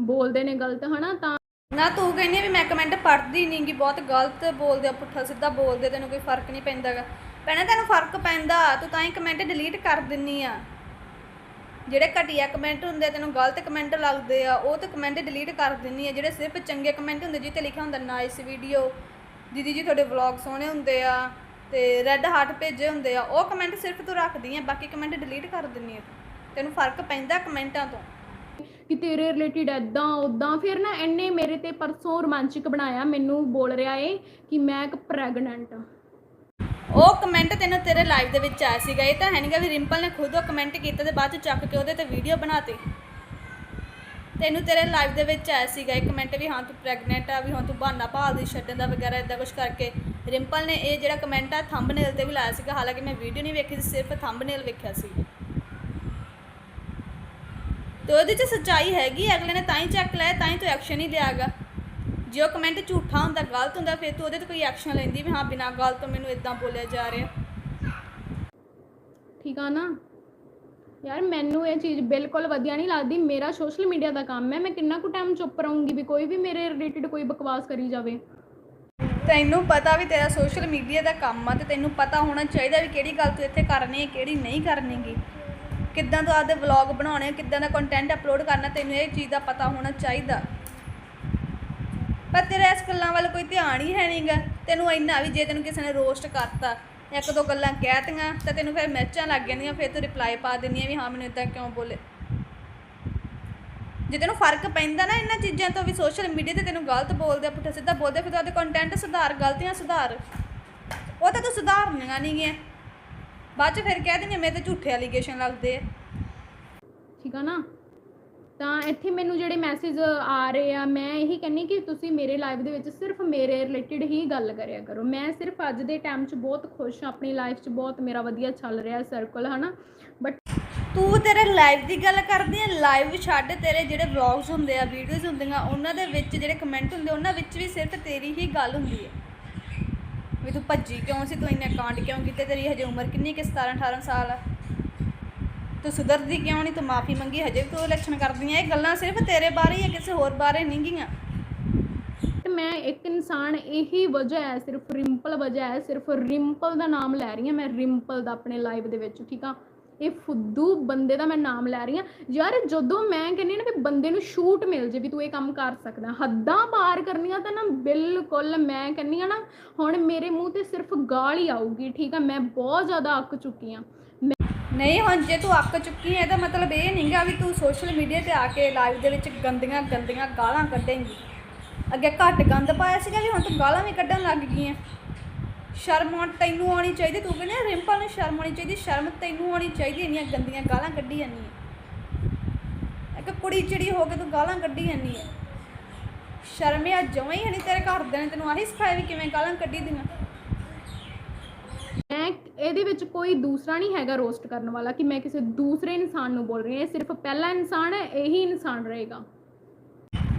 ਬੋਲਦੇ ਨੇ ਗਲਤ, ਹਨਾ? ਤਾਂ ਨਾ ਤੂੰ ਕਹਿੰਦੀ ਆ ਵੀ ਮੈਂ ਕਮੈਂਟ ਪੜ੍ਹਦੀ ਨਹੀਂਗੀ ਬਹੁਤ ਗਲਤ ਬੋਲਦੇ ਆ ਪੁੱਠਾ ਸਿੱਧਾ ਬੋਲਦੇ ਤੈਨੂੰ ਕੋਈ ਫ਼ਰਕ ਨਹੀਂ ਪੈਂਦਾਗਾ ਭੈਣੇ ਤੈਨੂੰ ਫ਼ਰਕ ਪੈਂਦਾ ਤੂੰ ਤਾਂ ਹੀ ਕਮੈਂਟ ਡਿਲੀਟ ਕਰ ਦਿੰਨੀ ਆ। ਜਿਹੜੇ ਘਟੀਆ ਕਮੈਂਟ ਹੁੰਦੇ ਆ, ਤੈਨੂੰ ਗਲਤ ਕਮੈਂਟ ਲੱਗਦੇ ਆ ਉਹ ਤੇ ਕਮੈਂਟ ਡਿਲੀਟ ਕਰ ਦਿੰਨੀ ਆ। ਜਿਹੜੇ ਸਿਰਫ ਚੰਗੇ ਕਮੈਂਟ ਹੁੰਦੇ ਜਿੱਤੇ ਲਿਖਿਆ ਹੁੰਦਾ ਨਾਈਸ ਵੀਡੀਓ ਦੀਦੀ ਜੀ ਤੁਹਾਡੇ ਵਲੌਗ ਸੋਹਣੇ ਹੁੰਦੇ ਆ ਤੇ ਰੈੱਡ ਹਾਰਟ ਭੇਜੇ ਹੁੰਦੇ ਆ ਉਹ ਕਮੈਂਟ ਸਿਰਫ ਤੂੰ ਰੱਖਦੀ ਆ ਬਾਕੀ ਕਮੈਂਟ ਡਿਲੀਟ ਕਰ ਦਿੰਨੀ ਆ ਤੂੰ। ਤੈਨੂੰ ਫ਼ਰਕ ਪੈਂਦਾ ਕਮੈਂਟਾਂ ਤੋਂ। ਕਿ ਤੇਰੇ ਰਿਲੇਟਡ ਐਦਾਂ ਉਦਾਂ ਫਿਰ ਨਾ ਇਹਨੇ ਮੇਰੇ ਤੇ ਪਰਸੋਂ ਰੋਮਾਂਚਿਕ ਬਣਾਇਆ, ਮੈਨੂੰ ਬੋਲ ਰਿਹਾ ਏ ਕਿ ਮੈਂ ਇੱਕ ਪ੍ਰੈਗਨੈਂਟ ਉਹ ਕਮੈਂਟ ਤੈਨੂੰ ਤੇਰੇ ਲਾਈਵ ਦੇ ਵਿੱਚ ਆਇਆ ਸੀਗਾ। ਇਹ ਤਾਂ ਹੈ ਨਹੀਂਗਾ ਵੀ ਰਿੰਪਲ ਨੇ ਖੁਦ ਉਹ ਕਮੈਂਟ ਕੀਤਾ ਤੇ ਬਾਅਦ ਚ ਚੱਕ ਕੇ ਉਹਦੇ ਤੇ ਵੀਡੀਓ ਬਣਾਤੀ। ਤੈਨੂੰ ਤੇਰੇ ਲਾਈਵ ਦੇ ਵਿੱਚ ਆਇਆ ਸੀਗਾ ਇਹ ਕਮੈਂਟ ਵੀ ਹਾਂ ਤੂੰ ਪ੍ਰੈਗਨੈਂਟ ਆ, ਵੀ ਹਾਂ ਤੂੰ ਬਹਾਨਾ ਭਾਲਦੀ ਛੱਡਣ ਦਾ ਵਗੈਰਾ ਇਦਾਂ ਕੁਝ ਕਰਕੇ। ਰਿੰਪਲ ਨੇ ਇਹ ਜਿਹੜਾ ਕਮੈਂਟ ਆ ਥੰਬਨੇਲ ਤੇ ਵੀ ਲਾਇਆ ਸੀਗਾ। ਹਾਲਾਂਕਿ ਮੈਂ ਵੀਡੀਓ ਨਹੀਂ ਵੇਖੀ ਸੀ, ਸਿਰਫ ਥੰਬਨੇਲ ਵੇਖਿਆ ਸੀ। ਤੇ ਉਹਦੇ 'ਚ ਸੱਚਾਈ ਹੈਗੀ ਅਗਲੇ ਨੇ ਤਾਂ ਹੀ ਚੱਕ ਲਿਆ ਤਾਂ ਹੀ ਤੂੰ ਐਕਸ਼ਨ ਹੀ ਲਿਆਗਾ। ਜੇ ਉਹ ਕਮੈਂਟ ਝੂਠਾ ਹੁੰਦਾ ਗਲਤ ਹੁੰਦਾ ਫਿਰ ਤੂੰ ਉਹਦੇ ਤੇ ਕੋਈ ਐਕਸ਼ਨ ਲੈਂਦੀ ਵੀ ਹਾਂ ਬਿਨਾਂ ਗੱਲ ਤੋਂ ਮੈਨੂੰ ਇਦਾਂ ਬੋਲਿਆ ਜਾ ਰਿਹਾ। ਠੀਕ ਆ ਨਾ? ਯਾਰ ਮੈਨੂੰ ਇਹ ਚੀਜ਼ ਬਿਲਕੁਲ ਵਧੀਆ ਨਹੀਂ ਲੱਗਦੀ। ਮੇਰਾ ਸੋਸ਼ਲ ਮੀਡੀਆ ਦਾ ਕੰਮ ਹੈ। ਮੈਂ ਕਿੰਨਾ ਕੁ ਟਾਈਮ ਚੁੱਪ ਰਹੂੰਗੀ ਵੀ ਕੋਈ ਵੀ ਮੇਰੇ ਰਿਲੇਟਡ ਕੋਈ ਬਕਵਾਸ ਕਰੀ ਜਾਵੇ। ਤੈਨੂੰ ਪਤਾ ਵੀ ਤੇਰਾ ਸੋਸ਼ਲ ਮੀਡੀਆ ਦਾ ਕੰਮ ਆ ਤੇ ਤੈਨੂੰ ਪਤਾ ਹੋਣਾ ਚਾਹੀਦਾ ਵੀ ਕਿਹੜੀ ਗੱਲ ਤੂੰ ਇੱਥੇ ਕਰਨੀ ਹੈ ਕਿਹੜੀ ਨਹੀਂ ਕਰਨੀਗੀ। ਕਿੱਦਾਂ ਤੋਂ ਆਪਦੇ ਵਲੌਗ ਬਣਾਉਣੇ ਕਿੱਦਾਂ ਦਾ ਕੰਟੈਂਟ ਅਪਲੋਡ ਕਰਨਾ, ਤੈਨੂੰ ਇਹ ਚੀਜ਼ ਦਾ ਪਤਾ ਹੋਣਾ ਚਾਹੀਦਾ। ਪਰ ਤੇਰਾ ਇਸ ਗੱਲਾਂ ਵੱਲ ਕੋਈ ਧਿਆਨ ਹੀ ਹੈ ਨਹੀਂਗਾ ਤੈਨੂੰ ਇੰਨਾ ਵੀ ਜੇ ਤੈਨੂੰ ਕਿਸੇ ਨੇ ਰੋਸਟ ਕਰਤਾ, ਇੱਕ ਦੋ ਗੱਲਾਂ ਕਹਿਤੀਆਂ ਤਾਂ ਤੈਨੂੰ ਫਿਰ ਮਿਰਚਾਂ ਲੱਗ ਜਾਂਦੀਆਂ, ਫਿਰ ਤੂੰ ਰਿਪਲਾਈ ਪਾ ਦਿੰਦੀ ਆ ਵੀ ਹਾਂ, ਮੈਨੂੰ ਇਦਾਂ ਕਿਉਂ ਬੋਲੇ। ਜੇ ਤੈਨੂੰ ਫ਼ਰਕ ਪੈਂਦਾ ਨਾ ਇਹਨਾਂ ਚੀਜ਼ਾਂ ਤੋਂ ਵੀ ਸੋਸ਼ਲ ਮੀਡੀਆ ਤੇ ਤੈਨੂੰ ਗਲਤ ਬੋਲਦੇ ਆ, ਪੁੱਠਾ ਸਿੱਧਾ ਬੋਲਦੇ ਫਿਰ ਤੂੰ ਆਪਦੇ ਕੰਟੈਂਟ ਸੁਧਾਰ, ਗਲਤੀਆਂ ਸੁਧਾਰ। ਉਹ ਤਾਂ ਤੂੰ ਸੁਧਾਰਨੀਆਂ ਨਹੀਂ ਗੀਆਂ ਬਾਅਦ ਚ ਫਿਰ ਕਹਿ ਦਿੰਦੀ ਮੇਰੇ ਤੇ ਝੂਠੇ ਅਲੀਗੇਸ਼ਨ ਲੱਗਦੇ ਆ। ਠੀਕ ਆ ਨਾ? ਤਾਂ ਇੱਥੇ ਮੈਨੂੰ ਜਿਹੜੇ ਮੈਸੇਜ ਆ ਰਹੇ ਆ ਮੈਂ ਇਹੀ ਕਹਿੰਨੀ ਕਿ ਤੁਸੀਂ ਮੇਰੇ ਲਾਈਫ ਦੇ ਵਿੱਚ ਸਿਰਫ ਮੇਰੇ ਰਿਲੇਟਡ ਹੀ ਗੱਲ ਕਰਿਆ ਕਰੋ। ਮੈਂ ਸਿਰਫ ਅੱਜ ਦੇ ਟਾਈਮ 'ਚ ਬਹੁਤ ਖੁਸ਼ ਹਾਂ ਆਪਣੀ ਲਾਈਫ 'ਚ ਬਹੁਤ ਮੇਰਾ ਵਧੀਆ ਚੱਲ ਰਿਹਾ ਸਰਕਲ ਹਨਾ? ਬਟ ਤੂੰ ਤੇਰੇ ਲਾਈਵ ਦੀ ਗੱਲ ਕਰਦੀ ਆ ਲਾਈਵ ਛੱਡ ਤੇਰੇ ਜਿਹੜੇ ਵਲੌਗਸ ਹੁੰਦੇ ਆ ਵੀਡੀਓਜ਼ ਹੁੰਦੀਆਂ ਉਹਨਾਂ ਦੇ ਵਿੱਚ ਜਿਹੜੇ ਕਮੈਂਟ ਹੁੰਦੇ ਉਹਨਾਂ ਵਿੱਚ ਵੀ ਸਿਰਫ ਤੇਰੀ ਹੀ ਗੱਲ ਹੁੰਦੀ ਹੈ ਵੀ ਤੂੰ ਭੱਜੀ ਕਿਉਂ ਸੀ? ਤੂੰ ਇੰਨੇ ਕਾਂਡ ਕਿਉਂ ਕੀਤੇ? ਤੇਰੀ ਹਜੇ ਉਮਰ ਕਿੰਨੀ ਕਿ? 17 18 ਸਾਲ ਆ। ਤੂੰ ਸੁਧਰਦੀ ਕਿਉਂ ਨਹੀਂ? ਤੂੰ ਮਾਫੀ ਮੰਗੀ, ਹਜੇ ਵੀ ਤੂੰ ਇਲੈਕਸ਼ਨ ਕਰਦੀ ਆ। ਇਹ ਗੱਲਾਂ ਸਿਰਫ ਤੇਰੇ ਬਾਰੇ ਹੀ ਆ, ਕਿਸੇ ਹੋਰ ਬਾਰੇ ਨਹੀਂ ਗੀਆਂ। ਤੇ ਮੈਂ ਇੱਕ ਇਨਸਾਨ, ਇਹੀ ਵਜ੍ਹਾ ਹੈ, ਸਿਰਫ ਰਿੰਪਲ ਵਜ੍ਹਾ ਹੈ, ਸਿਰਫ ਰਿੰਪਲ ਦਾ ਨਾਮ ਲੈ ਰਹੀ ਹਾਂ ਮੈਂ, ਰਿੰਪਲ ਦਾ ਆਪਣੇ ਲਾਈਫ ਦੇ ਵਿੱਚ, ਠੀਕ ਆ? ਇਹ ਫੁੱਦੂ ਬੰਦੇ ਦਾ ਮੈਂ ਨਾਮ ਲੈ ਰਹੀ ਹਾਂ। ਯਾਰ ਜਦੋਂ ਮੈਂ ਕਹਿੰਦੀ ਹਾਂ ਨਾ ਵੀ ਬੰਦੇ ਨੂੰ ਸ਼ੂਟ ਮਿਲ ਜੇ ਵੀ ਤੂੰ ਇਹ ਕੰਮ ਕਰ ਸਕਦਾ, ਹੱਦਾਂ ਪਾਰ ਕਰਨੀਆਂ ਤਾਂ ਨਾ ਬਿਲਕੁਲ ਮੈਂ ਕਹਿੰਦੀ ਹਾਂ ਨਾ, ਹੁਣ ਮੇਰੇ ਮੂੰਹ ਤੇ ਸਿਰਫ ਗਾਲ ਹੀ ਆਊਗੀ, ਠੀਕ ਆ? ਮੈਂ ਬਹੁਤ ਜ਼ਿਆਦਾ ਅੱਕ ਚੁੱਕੀ ਹਾਂ। ਨਹੀਂ, ਹੁਣ ਜੇ ਤੂੰ ਅੱਕ ਚੁੱਕੀ ਹੈ ਤਾਂ ਮਤਲਬ ਇਹ ਨਹੀਂਗਾ ਵੀ ਤੂੰ ਸੋਸ਼ਲ ਮੀਡੀਆ ਤੇ ਆ ਕੇ ਲਾਈਵ ਦੇ ਵਿੱਚ ਗੰਦੀਆਂ ਗੰਦੀਆਂ ਗਾਲਾਂ ਕੱਢੇਂਗੀ। ਅੱਗੇ ਘੱਟ ਗੰਦ ਪਾਇਆ ਸੀਗਾ ਵੀ ਹੁਣ ਤੂੰ ਗਾਲਾਂ ਵੀ ਕੱਢਣ ਲੱਗ ਗਈ ਹੈ। ਸ਼ਰਮ ਆਉਣ ਤੈਨੂੰ ਆਉਣੀ ਚਾਹੀਦੀ ਤੂੰ ਕਹਿੰਦੀ ਆ, ਰਿੰਪਲ ਨੂੰ ਸ਼ਰਮ ਆਉਣੀ ਚਾਹੀਦੀ ਸ਼ਰਮ ਤੈਨੂੰ ਆਉਣੀ ਚਾਹੀਦੀ ਇੰਨੀਆਂ ਗੰਦੀਆਂ ਗਾਲਾਂ ਕੱਢੀ ਜਾਂਦੀ ਹੈ ਇੱਕ ਕੁੜੀ ਚਿੜੀ ਹੋ ਕੇ ਤੂੰ ਗਾਲਾਂ ਕੱਢੀ ਜਾਂਦੀ ਹੈ ਸ਼ਰਮ ਜਮਾਂ ਹੀ ਨਹੀਂ ਤੇਰੇ ਘਰਦਿਆਂ ਨੇ ਤੈਨੂੰ ਆਹੀ ਸਿਖਾਇਆ ਵੀ ਕਿਵੇਂ ਗਾਲਾਂ ਕੱਢੀ ਦੀਆਂ। ਮੈਂ ਇਹਦੇ ਵਿੱਚ ਕੋਈ ਦੂਸਰਾ ਨਹੀਂ ਹੈਗਾ ਰੋਸਟ ਕਰਨ ਵਾਲਾ ਕਿ ਮੈਂ ਕਿਸੇ ਦੂਸਰੇ ਇਨਸਾਨ ਨੂੰ ਬੋਲ ਰਹੀ ਹਾਂ। ਇਹ ਸਿਰਫ ਪਹਿਲਾ ਇਨਸਾਨ ਹੈ ਇਹੀ ਇਨਸਾਨ ਰਹੇਗਾ।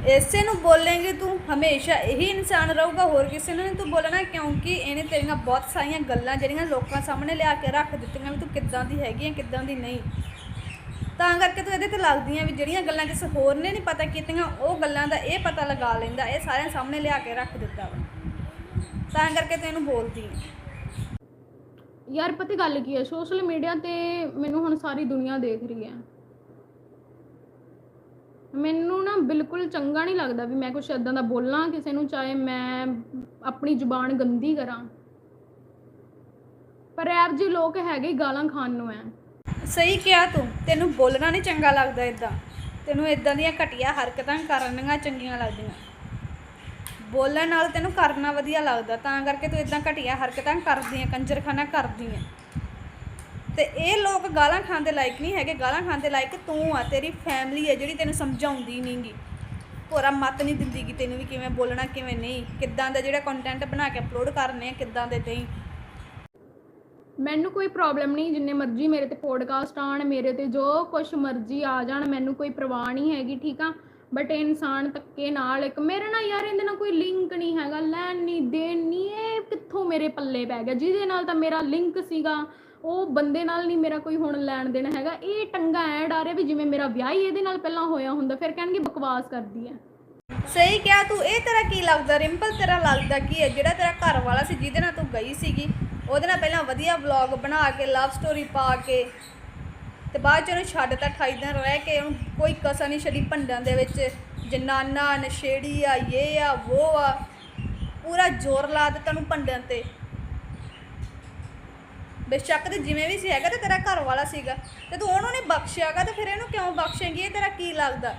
ਇਸੇ ਨੂੰ ਬੋਲੇਂਗੇ ਤੂੰ, ਹਮੇਸ਼ਾ ਇਹੀ ਇਨਸਾਨ ਰਹੂਗਾ, ਹੋਰ ਕਿਸੇ ਨੂੰ ਨਹੀਂ ਤੂੰ ਬੋਲਣਾ, ਕਿਉਂਕਿ ਇਹਨੇ ਤੇਰੀਆਂ ਬਹੁਤ ਸਾਰੀਆਂ ਗੱਲਾਂ ਜਿਹੜੀਆਂ ਲੋਕਾਂ ਸਾਹਮਣੇ ਲਿਆ ਕੇ ਰੱਖ ਦਿੱਤੀਆਂ ਵੀ ਤੂੰ ਕਿੱਦਾਂ ਦੀ ਹੈਗੀ ਹੈ ਕਿੱਦਾਂ ਦੀ ਨਹੀਂ। ਤਾਂ ਕਰਕੇ ਤੂੰ ਇਹਦੇ ਤੇ ਲੱਗਦੀਆਂ ਵੀ ਜਿਹੜੀਆਂ ਗੱਲਾਂ ਕਿਸੇ ਹੋਰ ਨੇ ਨਹੀਂ ਪਤਾ ਕੀਤੀਆਂ, ਉਹ ਗੱਲਾਂ ਦਾ ਇਹ ਪਤਾ ਲਗਾ ਲੈਂਦਾ, ਇਹ ਸਾਰਿਆਂ ਸਾਹਮਣੇ ਲਿਆ ਕੇ ਰੱਖ ਦਿੱਤਾ ਵਾ। ਤਾਂ ਕਰਕੇ ਤੂੰ ਇਹਨੂੰ ਬੋਲਦੀ ਹੈ ਯਾਰ ਪਤਾ ਗੱਲ ਕੀ ਹੈ ਸੋਸ਼ਲ ਮੀਡੀਆ ਤੇ ਮੈਨੂੰ ਹੁਣ ਸਾਰੀ ਦੁਨੀਆ ਦੇਖ ਰਹੀ ਹੈ ਮੈਨੂੰ ਨਾ ਬਿਲਕੁਲ ਚੰਗਾ ਨਹੀਂ ਲੱਗਦਾ ਵੀ ਮੈਂ ਕੁਛ ਇਦਾਂ ਦਾ ਬੋਲਾਂ ਕਿਸੇ ਨੂੰ, ਚਾਹੇ ਮੈਂ ਆਪਣੀ ਜ਼ੁਬਾਨ ਗੰਦੀ ਕਰਾਂ। ਪਰ ਐਪ ਜੇ ਲੋਕ ਹੈਗੇ ਗਾਲਾਂ ਖਾਣ ਨੂੰ ਐ। ਸਹੀ ਕਿਹਾ ਤੂੰ, ਤੈਨੂੰ ਬੋਲਣਾ ਨਹੀਂ ਚੰਗਾ ਲੱਗਦਾ ਇਦਾਂ ਤੈਨੂੰ ਇਦਾਂ ਦੀਆਂ ਘਟੀਆਂ ਹਰਕਤਾਂ ਕਰਨੀਆਂ ਚੰਗੀਆਂ ਲੱਗਦੀਆਂ। ਬੋਲਣ ਨਾਲ ਤੈਨੂੰ ਕਰਨਾ ਵਧੀਆ ਲੱਗਦਾ, ਤਾਂ ਕਰਕੇ ਤੂੰ ਇਦਾਂ ਘਟੀਆਂ ਹਰਕਤਾਂ ਕਰਦੀ ਆਂ ਕੰਜਰਖਾਨਾ ਕਰਦੀ ਆਂ ਤੇ ਇਹ ਲੋਕ ਗਾਲਾਂ ਖਾਣ ਦੇ ਲਾਇਕ ਨਹੀਂ ਹੈਗੇ, ਗਾਲਾਂ ਖਾਣ ਦੇ ਲਾਇਕ ਤੂੰ ਆ, ਤੇਰੀ ਫੈਮਿਲੀ ਹੈ ਜਿਹੜੀ ਤੈਨੂੰ ਸਮਝਾਉਂਦੀ ਨਹੀਂਗੀ। ਪੂਰਾ ਮਤ ਨਹੀਂ ਦਿੰਦੀ ਕਿ ਤੈਨੂੰ ਵੀ ਕਿਵੇਂ ਬੋਲਣਾ, ਕਿਵੇਂ ਨਹੀਂ। ਕਿੱਦਾਂ ਦਾ ਜਿਹੜਾ ਕੰਟੈਂਟ ਬਣਾ ਕੇ ਅਪਲੋਡ ਕਰਨੇ ਆ, ਕਿੱਦਾਂ ਦੇ ਨਹੀਂ। ਮੈਨੂੰ ਕੋਈ ਪ੍ਰੋਬਲਮ ਨਹੀਂ, ਜਿੰਨੇ ਮਰਜ਼ੀ ਮੇਰੇ ਤੇ ਪੋਡਕਾਸਟ ਆਣ ਮੇਰੇ ਤੇ ਜੋ ਕੁਛ ਮਰਜ਼ੀ ਆ ਜਾਣ, ਮੈਨੂੰ ਕੋਈ ਪਰਵਾਹ ਨਹੀਂ ਹੈਗੀ, ਠੀਕ ਆ? ਬਟ ਇਹ ਇਨਸਾਨ ਧੱਕੇ ਨਾਲ ਇੱਕ, ਮੇਰੇ ਨਾਲ ਯਾਰ ਇਹਦੇ ਨਾਲ ਕੋਈ ਲਿੰਕ ਨਹੀਂ ਹੈਗਾ, ਲੈਣ ਨਹੀਂ, ਦੇਣ ਨਹੀਂ, ਇਹ ਕਿੱਥੋਂ ਮੇਰੇ ਪੱਲੇ ਪੈ ਗਿਆ? ਜਿਹਦੇ ਨਾਲ ਤਾਂ ਮੇਰਾ ਲਿੰਕ ਸੀਗਾ। ਉਹ ਬੰਦੇ ਨਾਲ ਨਹੀਂ ਮੇਰਾ ਕੋਈ ਹੁਣ ਲੈਣ ਦੇਣ ਹੈਗਾ। ਇਹ ਟੰਗਾ ਐ ਡਾਰੇ ਵੀ ਜਿਵੇਂ ਮੇਰਾ ਵਿਆਹ ਹੀ ਇਹਦੇ ਨਾਲ ਪਹਿਲਾਂ ਹੋਇਆ ਹੁੰਦਾ, ਫਿਰ ਕਹਿਣਗੇ ਬਕਵਾਸ ਕਰਦੀ ਐ। ਸਹੀ ਕਿਹਾ ਤੂੰ, ਇਹ ਤੇਰਾ ਕੀ ਲੱਗਦਾ? ਰਿੰਪਲ ਤੇਰਾ ਲੱਗਦਾ ਕੀ ਹੈ ਜਿਹੜਾ ਤੇਰਾ ਘਰ ਵਾਲਾ ਸੀ, ਜਿਹਦੇ ਨਾਲ ਤੂੰ ਗਈ ਸੀਗੀ, ਉਹਦੇ ਨਾਲ ਪਹਿਲਾਂ ਵਧੀਆ ਵਲੌਗ ਬਣਾ ਕੇ ਲਵ ਸਟੋਰੀ ਪਾ ਕੇ, ਤੇ ਬਾਅਦ ਚ ਉਹਨੂੰ ਛੱਡਤਾ 28 ਦਿਨ ਰਹਿ ਕੇ ਉਹਨੂੰ ਕੋਈ ਕਸਰ ਨਹੀਂ ਛੱਡੀ ਭੰਡਾਂ ਦੇ ਵਿੱਚ। ਜਨਾਨਾ, ਨਸ਼ੇੜੀ ਆ ਇਹ ਆ ਉਹ ਆ। ਪੂਰਾ ਜ਼ੋਰ ਲਾ ਦਿੱਤਾ ਉਹਨੂੰ ਭੰਡਣ ਤੇ। ਬੇਸ਼ੱਕ ਤੇ ਜਿਵੇਂ ਵੀ ਸੀ ਹੈਗਾ ਤੇ ਤੇਰਾ ਘਰ ਵਾਲਾ ਸੀਗਾ। ਤੇ ਤੂੰ ਉਹਨੂੰ ਨਹੀਂ ਬਖਸ਼ਿਆਗਾ ਤੇ ਫਿਰ ਇਹਨੂੰ ਕਿਉਂ ਬਖਸ਼ੇਂਗੀ? ਇਹ ਤੇਰਾ ਕੀ ਲੱਗਦਾ?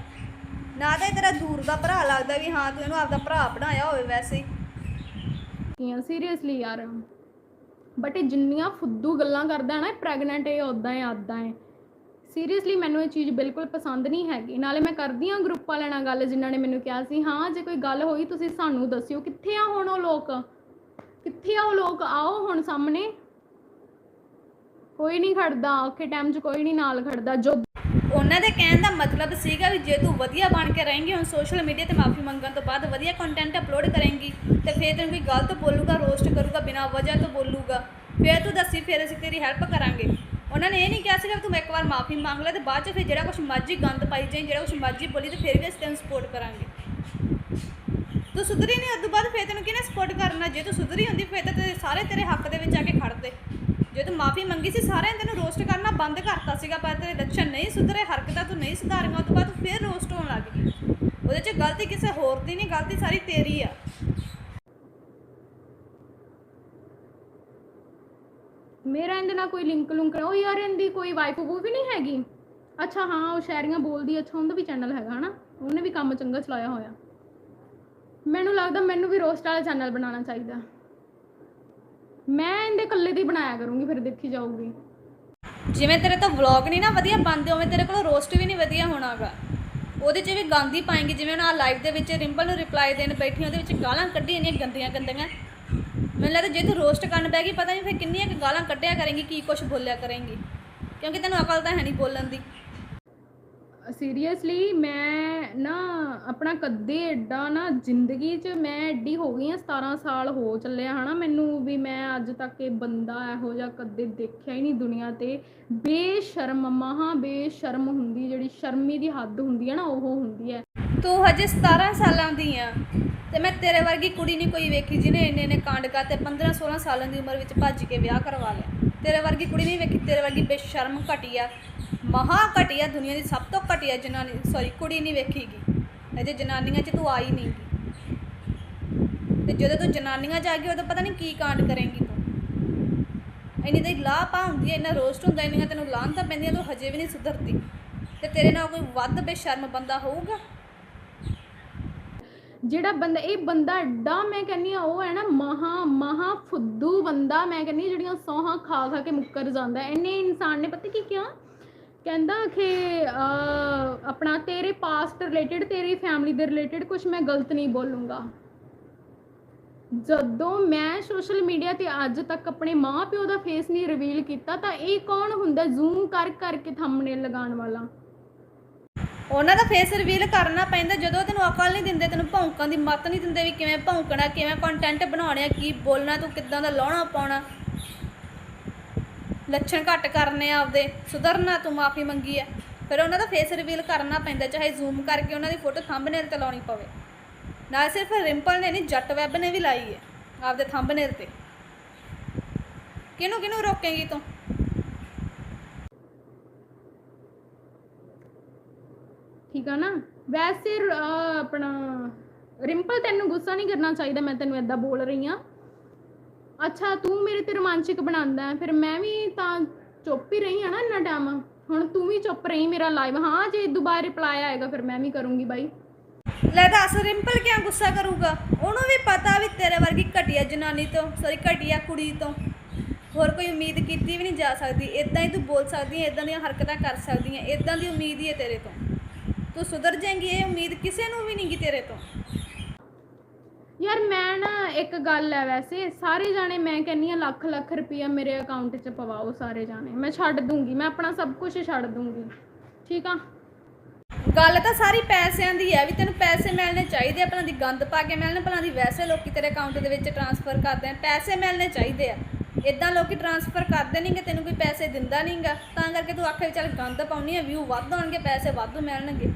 ਨਾ ਤਾਂ ਇਹ ਤੇਰਾ ਦੂਰ ਦਾ ਭਰਾ ਲੱਗਦਾ ਵੀ ਹਾਂ ਤੂੰ ਇਹਨੂੰ ਆਪਦਾ ਭਰਾ ਬਣਾਇਆ ਹੋਵੇ ਵੈਸੇ ਹੀ। ਕੀਆਂ ਸੀਰੀਅਸਲੀ ਯਾਰ। ਬਟ ਇਹ ਜਿੰਨੀਆਂ ਫੁੱਦੂ ਗੱਲਾਂ ਕਰਦਾ ਹੈ ਨਾ ਪ੍ਰੈਗਨੈਂਟ ਇਹ ਉਦਾਂ ਹੈ, ਆਦਾਂ ਹੈ। ਸੀਰੀਅਸਲੀ ਮੈਨੂੰ ਇਹ ਚੀਜ਼ ਬਿਲਕੁਲ ਪਸੰਦ ਨਹੀਂ ਹੈਗੀ। ਨਾਲੇ ਮੈਂ ਕਰਦੀ ਹਾਂ ਗਰੁੱਪ ਵਾਲਿਆਂ ਨਾਲ ਗੱਲ, ਜਿਨ੍ਹਾਂ ਨੇ ਮੈਨੂੰ ਕਿਹਾ ਸੀ, ਹਾਂ, ਜੇ ਕੋਈ ਗੱਲ ਹੋਈ, ਤੁਸੀਂ ਸਾਨੂੰ ਦੱਸਿਓ, ਕਿੱਥੇ ਆ ਹੁਣ ਉਹ ਲੋਕ? ਕਿੱਥੇ ਆ ਉਹ ਲੋਕ? ਆਓ ਹੁਣ ਸਾਹਮਣੇ। ਕੋਈ ਨਹੀਂ ਖੜਦਾ, ਔਖੇ ਟਾਈਮ 'ਚ ਕੋਈ ਨਹੀਂ ਨਾਲ ਖੜਦਾ, ਜੋ ਉਹਨਾਂ ਦੇ ਕਹਿਣ ਦਾ ਮਤਲਬ ਸੀਗਾ ਵੀ ਜੇ ਤੂੰ ਵਧੀਆ ਬਣ ਕੇ ਰਹੇਂਗੀ, ਹੁਣ ਸੋਸ਼ਲ ਮੀਡੀਆ ਤੇ ਮਾਫੀ ਮੰਗਣ ਤੋਂ ਬਾਅਦ ਵਧੀਆ ਕੰਟੈਂਟ ਅਪਲੋਡ ਕਰੇਂਗੀ, ਤੇ ਫਿਰ ਤੈਨੂੰ ਕੋਈ ਗਲਤ ਬੋਲੂਗਾ ਰੋਸਟ ਕਰੂਗਾ, ਬਿਨਾਂ ਵਜ੍ਹਾ ਤੋਂ ਬੋਲੂਗਾ, ਫਿਰ ਤੂੰ ਦੱਸੀ, ਫਿਰ ਅਸੀਂ ਤੇਰੀ ਹੈਲਪ ਕਰਾਂਗੇ। ਉਹਨਾਂ ਨੇ ਇਹ ਨਹੀਂ ਕਿਹਾ ਸੀਗਾ ਵੀ ਤੂੰ ਇੱਕ ਵਾਰ ਮਾਫੀ ਮੰਗ ਲੈ ਤੇ ਬਾਅਦ ਚ ਫਿਰ ਜਿਹੜਾ ਕੁਝ ਮਰਜ਼ੀ ਗੰਦ ਪਾਈ ਜਾਈਂ, ਜਿਹੜਾ ਕੁਝ ਮਰਜ਼ੀ ਬੋਲੀ ਤੇ ਫਿਰ ਵੀ ਅਸੀਂ ਤੈਨੂੰ ਸਪੋਰਟ ਕਰਾਂਗੇ। ਤੂੰ ਸੁਧਰੀ ਨਹੀਂ ਉਦੋਂ ਬਾਅਦ ਫਿਰ ਤੈਨੂੰ ਕਿਹਨੇ ਸਪੋਰਟ ਕਰਨਾ? ਜੇ ਤੂੰ ਸੁਧਰੀ ਹੁੰਦੀ, ਫਿਰ ਤਾਂ ਸਾਰੇ ਤੇਰੇ ਹੱਕ ਦੇ ਵਿੱਚ ਆ ਕੇ ਖੜਦੇ। ਜੇ ਮਾਫੀ ਮੰਗੀ ਸੀ, ਸਾਰਿਆਂ ਨੇ ਤੈਨੂੰ ਰੋਸਟ ਕਰਨਾ ਬੰਦ ਕਰਤਾ ਸੀਗਾ, ਪਰ ਤੇਰੇ ਲੱਛਣ ਨਹੀਂ ਸੁਧਰੇ, ਹਰਕਤਾਂ ਤੂੰ ਨਹੀਂ ਸੁਧਾਰੀਆਂ ਉਦੋਂ ਬਾਅਦ ਤੂੰ ਫਿਰ ਰੋਸਟ ਹੋਣ ਲੱਗ ਗਈ। ਉਹਦੇ 'ਚ ਗਲਤੀ ਕਿਸੇ ਹੋਰ ਦੀ ਨਹੀਂ, ਗਲਤੀ ਸਾਰੀ ਤੇਰੀ ਆ। ਮੇਰਾ ਇਹਦੇ ਨਾਲ ਕੋਈ ਲਿੰਕ ਲੁੰਕ ਉਹ ਯਾਰ ਇਹਦੀ ਕੋਈ ਵਾਈਫ ਵੂ ਵੀ ਨਹੀਂ ਹੈਗੀ। ਅੱਛਾ, ਹਾਂ, ਉਹ ਸ਼ਾਇਰੀਆਂ ਬੋਲਦੀ ਅੱਛਾ, ਉਹਦਾ ਵੀ ਚੈਨਲ ਹੈਗਾ, ਹਨਾ? ਉਹਨੇ ਵੀ ਕੰਮ ਚੰਗਾ ਚਲਾਇਆ ਹੋਇਆ। ਮੈਨੂੰ ਲੱਗਦਾ ਮੈਨੂੰ ਵੀ ਰੋਸਟ ਵਾਲਾ ਚੈਨਲ ਬਣਾਉਣਾ ਚਾਹੀਦਾ। ਮੈਂ ਇਹਦੇ ਇਕੱਲੇ ਦੀ ਬਣਾਇਆ ਕਰੂੰਗੀ, ਫਿਰ ਦੇਖੀ ਜਾਊਗੀ। ਜਿਵੇਂ ਤੇਰੇ ਤੋਂ ਵਲੌਗ ਨਹੀਂ ਨਾ ਵਧੀਆ ਬਣਦੇ, ਉਵੇਂ ਤੇਰੇ ਕੋਲ ਰੋਸਟ ਵੀ ਨਹੀਂ ਵਧੀਆ ਹੋਣਾਗਾ। ਉਹਦੇ 'ਚ ਵੀ ਗਾਂਦੀ ਪਾਏਂਗੀ, ਜਿਵੇਂ ਹੁਣ ਆ ਲਾਈਵ ਦੇ ਵਿੱਚ ਰਿੰਪਲ ਨੂੰ ਰਿਪਲਾਈ ਦੇਣ ਬੈਠੀ ਉਹਦੇ ਵਿੱਚ ਗਾਲਾਂ ਕੱਢੀ ਇੰਨੀਆਂ ਗੰਦੀਆਂ ਗੰਦੀਆਂ। ਮੈਨੂੰ ਲੱਗਦਾ ਜੇ ਤੂੰ ਰੋਸਟ ਕਰਨ ਬਹਿ ਗਈ, ਪਤਾ ਨਹੀਂ ਫਿਰ ਕਿੰਨੀਆਂ ਕੁ ਗਾਲਾਂ ਕੱਢਿਆ ਕਰੇਂਗੀ, ਕੀ ਕੁਝ ਬੋਲਿਆ ਕਰੇਂਗੀ। ਕਿਉਂਕਿ ਤੈਨੂੰ ਅਕਲ ਤਾਂ ਹੈ ਨਹੀਂ ਬੋਲਣ ਦੀ। ਸੀਰੀਅਸਲੀ ਮੈਂ ਨਾ ਆਪਣਾ ਕਦੇ ਐਡਾ ਨਾ ਜ਼ਿੰਦਗੀ 'ਚ ਮੈਂ ਐਡੀ ਹੋ ਗਈ ਆ 17 ਸਾਲ ਹੋ ਚੱਲਿਆ ਹਨਾ। ਮੈਨੂੰ ਵੀ ਮੈਂ ਅੱਜ ਤੱਕ ਇਹ ਬੰਦਾ ਇਹੋ ਜਿਹਾ ਕਦੇ ਦੇਖਿਆ ਹੀ ਨਹੀਂ ਦੁਨੀਆ ਤੇ। ਬੇਸ਼ਰਮ ਮਹਾ, ਬੇਸ਼ਰਮ ਹੁੰਦੀ, ਜਿਹੜੀ ਸ਼ਰਮੀ ਦੀ ਹੱਦ ਹੁੰਦੀ ਹੈ ਨਾ, ਉਹ ਹੁੰਦੀ ਹੈ। ਤੂੰ ਹਜੇ 17 ਸਾਲਾਂ ਦੀ ਆ ਤੇ ਮੈਂ ਤੇਰੇ ਵਰਗੀ ਕੁੜੀ ਨਹੀਂ ਕੋਈ ਵੇਖੀ ਜਿਹਨੇ ਇੰਨੇ ਇੰਨੇ ਕਾਂਡ ਕਰਤੇ 15 16 ਸਾਲਾਂ ਦੀ ਉਮਰ ਵਿੱਚ ਭੱਜ ਕੇ ਵਿਆਹ ਕਰਵਾ ਲਿਆ। ਤੇਰੇ ਵਰਗੀ ਕੁੜੀ ਨਹੀਂ ਵੇਖੀ, ਤੇਰੇ ਵਰਗੀ ਬੇਸ਼ਰਮ ਘਟੀਆ ਮਹਾ ਘਟੀਆ ਦੁਨੀਆ ਦੀ ਸਭ ਤੋਂ ਘਟੀਆ ਜਨਾਨੀ ਸੌਰੀ ਕੁੜੀ ਨਹੀਂ ਵੇਖੀਗੀ। ਅਜੇ ਜਨਾਨੀਆਂ 'ਚ ਤੂੰ ਆਈ ਨਹੀਂ ਤੇ ਜਦੋਂ ਤੂੰ ਜਨਾਨੀਆਂ 'ਚ ਆ ਗਈ, ਉਦੋਂ ਪਤਾ ਨਹੀਂ ਕੀ ਕਾਂਡ ਕਰੇਂਗੀ ਤੂੰ। ਇੰਨੀ ਤੇ ਲਾਹ ਹੁੰਦੀ ਹੈ, ਇੰਨਾ ਰੋਸਟ ਹੁੰਦਾ, ਇੰਨੀਆਂ ਤੈਨੂੰ ਲਾਹਨ ਪੈਂਦੀਆਂ, ਤੂੰ ਹਜੇ ਵੀ ਨਹੀਂ ਸੁਧਰਦੀ। ਤੇ ਤੇਰੇ ਨਾਲ ਕੋਈ ਵੱਧ ਬੇਸ਼ਰਮ ਬੰਦਾ ਹੋਊਗਾ? ਜਿਹੜਾ ਬੰਦਾ, ਇਹ ਬੰਦਾ ਐਡਾ ਮੈਂ ਕਹਿੰਨੀ ਆ ਉਹ ਹੈ ਨਾ ਮਹਾ ਮਹਾ ਫੁੱਦੂ ਬੰਦਾ, ਮੈਂ ਕਹਿੰਨੀ ਆ ਜਿਹੜੀਆਂ ਸੋਹਾਂ ਖਾ ਖਾ ਕੇ ਮੁੱਕਰ ਜਾਂਦਾ। ਇਹਨੇ ਇਨਸਾਨ ਨੇ, ਪਤਾ ਕੀ ਕਿਹਾ? ਕਹਿੰਦਾ ਕਿ ਆਪਣਾ ਤੇਰੇ ਪਾਸਟ ਰਿਲੇਟਡ ਤੇਰੀ ਫੈਮਿਲੀ ਦੇ ਰਿਲੇਟਡ ਕੁਝ ਮੈਂ ਗਲਤ ਨਹੀਂ ਬੋਲੂੰਗਾ। ਜਦੋਂ ਮੈਂ ਸੋਸ਼ਲ ਮੀਡੀਆ ਤੇ ਅੱਜ ਤੱਕ ਆਪਣੇ ਮਾਂ ਪਿਓ ਦਾ ਫੇਸ ਨਹੀਂ ਰਿਵੀਲ ਕੀਤਾ, ਤਾਂ ਇਹ ਕੌਣ ਹੁੰਦਾ ਜ਼ੂਮ ਕਰ ਕਰਕੇ ਥੰਬਨੇਲ ਲਗਾਉਣ ਵਾਲਾ? ਉਹਨਾਂ ਦਾ ਫੇਸ ਰਿਵੀਲ ਕਰਨਾ ਪੈਂਦਾ, ਜਦੋਂ ਤੈਨੂੰ ਅਕਲ ਨਹੀਂ ਦਿੰਦੇ, ਤੈਨੂੰ ਭੌਂਕਣ ਦੀ ਮਤ ਨਹੀਂ ਦਿੰਦੇ ਵੀ ਕਿਵੇਂ ਭੌਂਕਣਾ, ਕਿਵੇਂ ਕੰਟੈਂਟ ਬਣਾਉਣਾ ਕੀ ਬੋਲਣਾ, ਤੂੰ ਕਿੱਦਾਂ ਦਾ ਲਾਉਣਾ ਪਾਉਣਾ ਲੱਛਣ ਘੱਟ ਕਰਨੇ ਆ ਆਪਦੇ। ਸੁਧਰਨਾ ਤੂੰ ਮਾਫੀ ਮੰਗੀ ਹੈ ਫਿਰ ਉਹਨਾਂ ਦਾ ਫੇਸ ਰਿਵੀਲ ਕਰਨਾ ਪੈਂਦਾ, ਚਾਹੇ ਜ਼ੂਮ ਕਰਕੇ ਉਹਨਾਂ ਦੀ ਫੋਟੋ ਥੰਬਨੇਲ ਤੇ ਲਾਉਣੀ ਪਵੇ। ਨਾ ਸਿਰਫ ਰਿੰਪਲ ਨੇ ਨਹੀਂ ਜੱਟ ਵੈਬ ਨੇ ਵੀ ਲਾਈ ਹੈ ਆਪਦੇ ਥੰਬਨੇਲ ਤੇ। ਕਿਹਨੂੰ ਕਿਹਨੂੰ ਰੋਕੇਗੀ ਤੂੰ? ਠੀਕ ਆ ਨਾ? ਵੈਸੇ ਆਪਣਾ, ਰਿੰਪਲ ਤੈਨੂੰ ਗੁੱਸਾ ਨਹੀਂ ਕਰਨਾ ਚਾਹੀਦਾ, ਮੈਂ ਤੈਨੂੰ ਏਦਾਂ ਬੋਲ ਰਹੀ ਆ। ਅੱਛਾ ਤੂੰ ਮੇਰੇ ਤੇ ਰੋਮਾਂਚਕ ਬਣਾਉਂਦਾ ਹੈ, ਫਿਰ ਮੈਂ ਵੀ ਤਾਂ ਚੁੱਪ ਹੀ ਰਹੀ ਹਾਂ ਨਾ ਇੰਨਾ ਟਾਈਮ ਹੁਣ ਤੂੰ ਵੀ ਚੁੱਪ ਰਹੀ ਮੇਰਾ ਲਾਈਵ ਹਾਂ ਜੇ ਦੁਬਾਰਾ ਰਿਪਲਾਈ ਆਏਗਾ ਫਿਰ ਮੈਂ ਵੀ ਕਰੂੰਗੀ ਬਾਈ। ਲੈ ਦੱਸ ਰਿੰਪਲ ਕਿਉਂ ਗੁੱਸਾ ਕਰੂਗਾ? ਉਹਨੂੰ ਵੀ ਪਤਾ ਵੀ ਤੇਰੇ ਵਰਗੀ ਘਟੀਆ ਜਨਾਨੀ ਤੋਂ ਸੌਰੀ ਘਟੀਆ ਕੁੜੀ ਤੋਂ। ਹੋਰ ਕੋਈ ਉਮੀਦ ਕੀਤੀ ਵੀ ਨਹੀਂ ਜਾ ਸਕਦੀ। ਇਦਾਂ ਹੀ ਤੂੰ ਬੋਲ ਸਕਦੀ ਹੈ ਇਦਾਂ ਦੀਆਂ ਹਰਕਤਾਂ ਕਰ ਸਕਦੀ ਹੈ ਇਦਾਂ ਦੀ ਉਮੀਦ ਹੀ ਹੈ ਤੇਰੇ ਤੋਂ। ਤੂੰ ਸੁਧਰ ਜਾਏਂਗੀ ਇਹ ਉਮੀਦ ਕਿਸੇ ਨੂੰ ਵੀ ਨਹੀਂ ਗੀ ਤੇਰੇ ਤੋਂ। ਯਾਰ ਮੈਂ ਨਾ ਇੱਕ ਗੱਲ ਹੈ ਵੈਸੇ, ਸਾਰੇ ਜਾਣੇ ਮੈਂ ਕਹਿੰਨੀ ਆ ਲੱਖ ਲੱਖ ਰੁਪਈਆ ਮੇਰੇ ਅਕਾਊਂਟ 'ਚ ਪਵਾਓ ਸਾਰੇ ਜਾਣੇ। ਮੈਂ ਛੱਡ ਦੂੰਗੀ, ਮੈਂ ਆਪਣਾ ਸਭ ਕੁਝ ਛੱਡ ਦੂੰਗੀ। ਠੀਕ ਆ? ਗੱਲ ਤਾਂ ਸਾਰੀ ਪੈਸਿਆਂ ਦੀ ਹੈ ਵੀ ਤੈਨੂੰ ਪੈਸੇ ਮਿਲਣੇ ਚਾਹੀਦੇ ਆ, ਭਲਾਂ ਦੀ ਗੰਦ ਪਾ ਕੇ ਮਿਲਣ, ਭਲਾਂ ਦੀ ਵੈਸੇ ਲੋਕੀ ਤੇਰੇ ਅਕਾਊਂਟ ਦੇ ਵਿੱਚ ਟ੍ਰਾਂਸਫਰ ਕਰਦੇ ਆ। ਪੈਸੇ ਮਿਲਣੇ ਚਾਹੀਦੇ ਆ। ਇਦਾਂ ਲੋਕੀ ਟ੍ਰਾਂਸਫਰ ਕਰਦੇ ਨਹੀਂਗੇ ਤੈਨੂੰ ਕੋਈ ਪੈਸੇ ਦਿੰਦਾ ਨਹੀਂਗਾ ਤਾਂ ਕਰਕੇ ਤੂੰ ਆਖੇ ਚੱਲ ਗੰਦ ਪਾਉਣੀ ਆ ਵਿਊ ਵੱਧ ਆਉਣਗੇ, ਪੈਸੇ ਵਾਧੂ ਮਿਲਣਗੇ।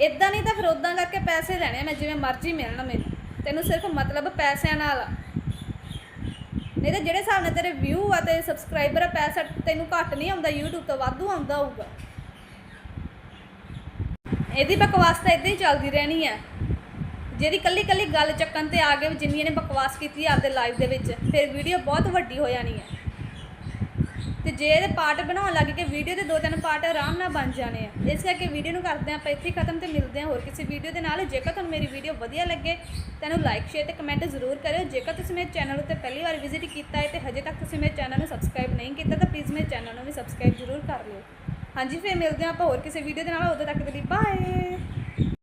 ਇਦਾਂ ਨਹੀਂ ਤਾਂ ਫਿਰ ਉਦਾਂ ਕਰਕੇ ਪੈਸੇ ਲੈਣੇ ਆ, ਮੈਂ ਜਿਵੇਂ ਮਰਜ਼ੀ ਮਿਲਣ ਮੈਨੂੰ ਤੈਨੂੰ ਸਿਰਫ ਮਤਲਬ ਪੈਸਿਆਂ ਨਾਲ ਨਹੀਂ ਤਾਂ ਜਿਹੜੇ ਹਿਸਾਬ ਨਾਲ ਤੇਰੇ ਵਿਊ ਆ ਤੇ ਸਬਸਕ੍ਰਾਈਬਰ ਆ, ਪੈਸਾ ਤੈਨੂੰ ਘੱਟ ਨਹੀਂ ਆਉਂਦਾ, YouTube ਤੋਂ ਵਾਧੂ ਆਉਂਦਾ ਹੋਊਗਾ। ਇਹਦੀ ਬਕਵਾਸ ਤਾਂ ਇਦਾਂ ਹੀ ਚੱਲਦੀ ਰਹਿਣੀ ਹੈ ਜਿਹਦੀ ਕੱਲੀ ਕੱਲੀ ਗੱਲ ਚੱਕਣ ਤੇ ਆ ਕੇ ਵੀ ਜਿੰਨੀ ਇਹਨੇ ਬਕਵਾਸ ਕੀਤੀ ਆਪਦੇ ਲਾਈਵ ਦੇ ਵਿੱਚ, ਫਿਰ ਵੀਡੀਓ ਬਹੁਤ ਵੱਡੀ ਹੋ ਜਾਣੀ ਹੈ ਤੇ ਜੇ ਇਹਦੇ ਪਾਰਟ ਬਣਾਉਣ ਲੱਗ ਕੇ ਵੀਡੀਓ ਦੇ ਦੋ ਤਿੰਨ ਪਾਰਟ ਆਰਾਮ ਨਾਲ ਬਣ ਜਾਣੇ ਆ। ਇਸ ਕਰਕੇ ਵੀਡੀਓ ਨੂੰ ਕਰਦੇ ਹਾਂ ਆਪਾਂ ਇੱਥੇ ਖਤਮ ਤੇ ਮਿਲਦੇ ਹਾਂ ਹੋਰ ਕਿਸੇ ਵੀਡੀਓ ਦੇ ਨਾਲ। ਜੇਕਰ ਤੁਹਾਨੂੰ ਮੇਰੀ ਵੀਡੀਓ ਵਧੀਆ ਲੱਗੇ ਤਾਂ ਇਹਨੂੰ ਲਾਈਕ ਸ਼ੇਅਰ ਤੇ ਕਮੈਂਟ ਜ਼ਰੂਰ ਕਰਿਓ। ਜੇਕਰ ਤੁਸੀਂ ਮੇਰੇ ਚੈਨਲ ਉੱਤੇ ਪਹਿਲੀ ਵਾਰ ਵਿਜ਼ਿਟ ਕੀਤਾ ਹੈ ਤੇ ਹਜੇ ਤੱਕ ਤੁਸੀਂ ਮੇਰੇ ਚੈਨਲ ਨੂੰ ਸਬਸਕ੍ਰਾਈਬ ਨਹੀਂ ਕੀਤਾ, ਤਾਂ ਪਲੀਜ਼ ਮੇਰੇ ਚੈਨਲ ਨੂੰ ਵੀ ਸਬਸਕ੍ਰਾਈਬ ਜ਼ਰੂਰ ਕਰ ਲਿਓ। ਹਾਂਜੀ, ਫਿਰ ਮਿਲਦੇ ਹਾਂ ਆਪਾਂ ਹੋਰ ਕਿਸੇ ਵੀਡੀਓ ਦੇ ਨਾਲ। ਉਦੋਂ ਤੱਕ ਦੇ ਲਈ ਬਾਏ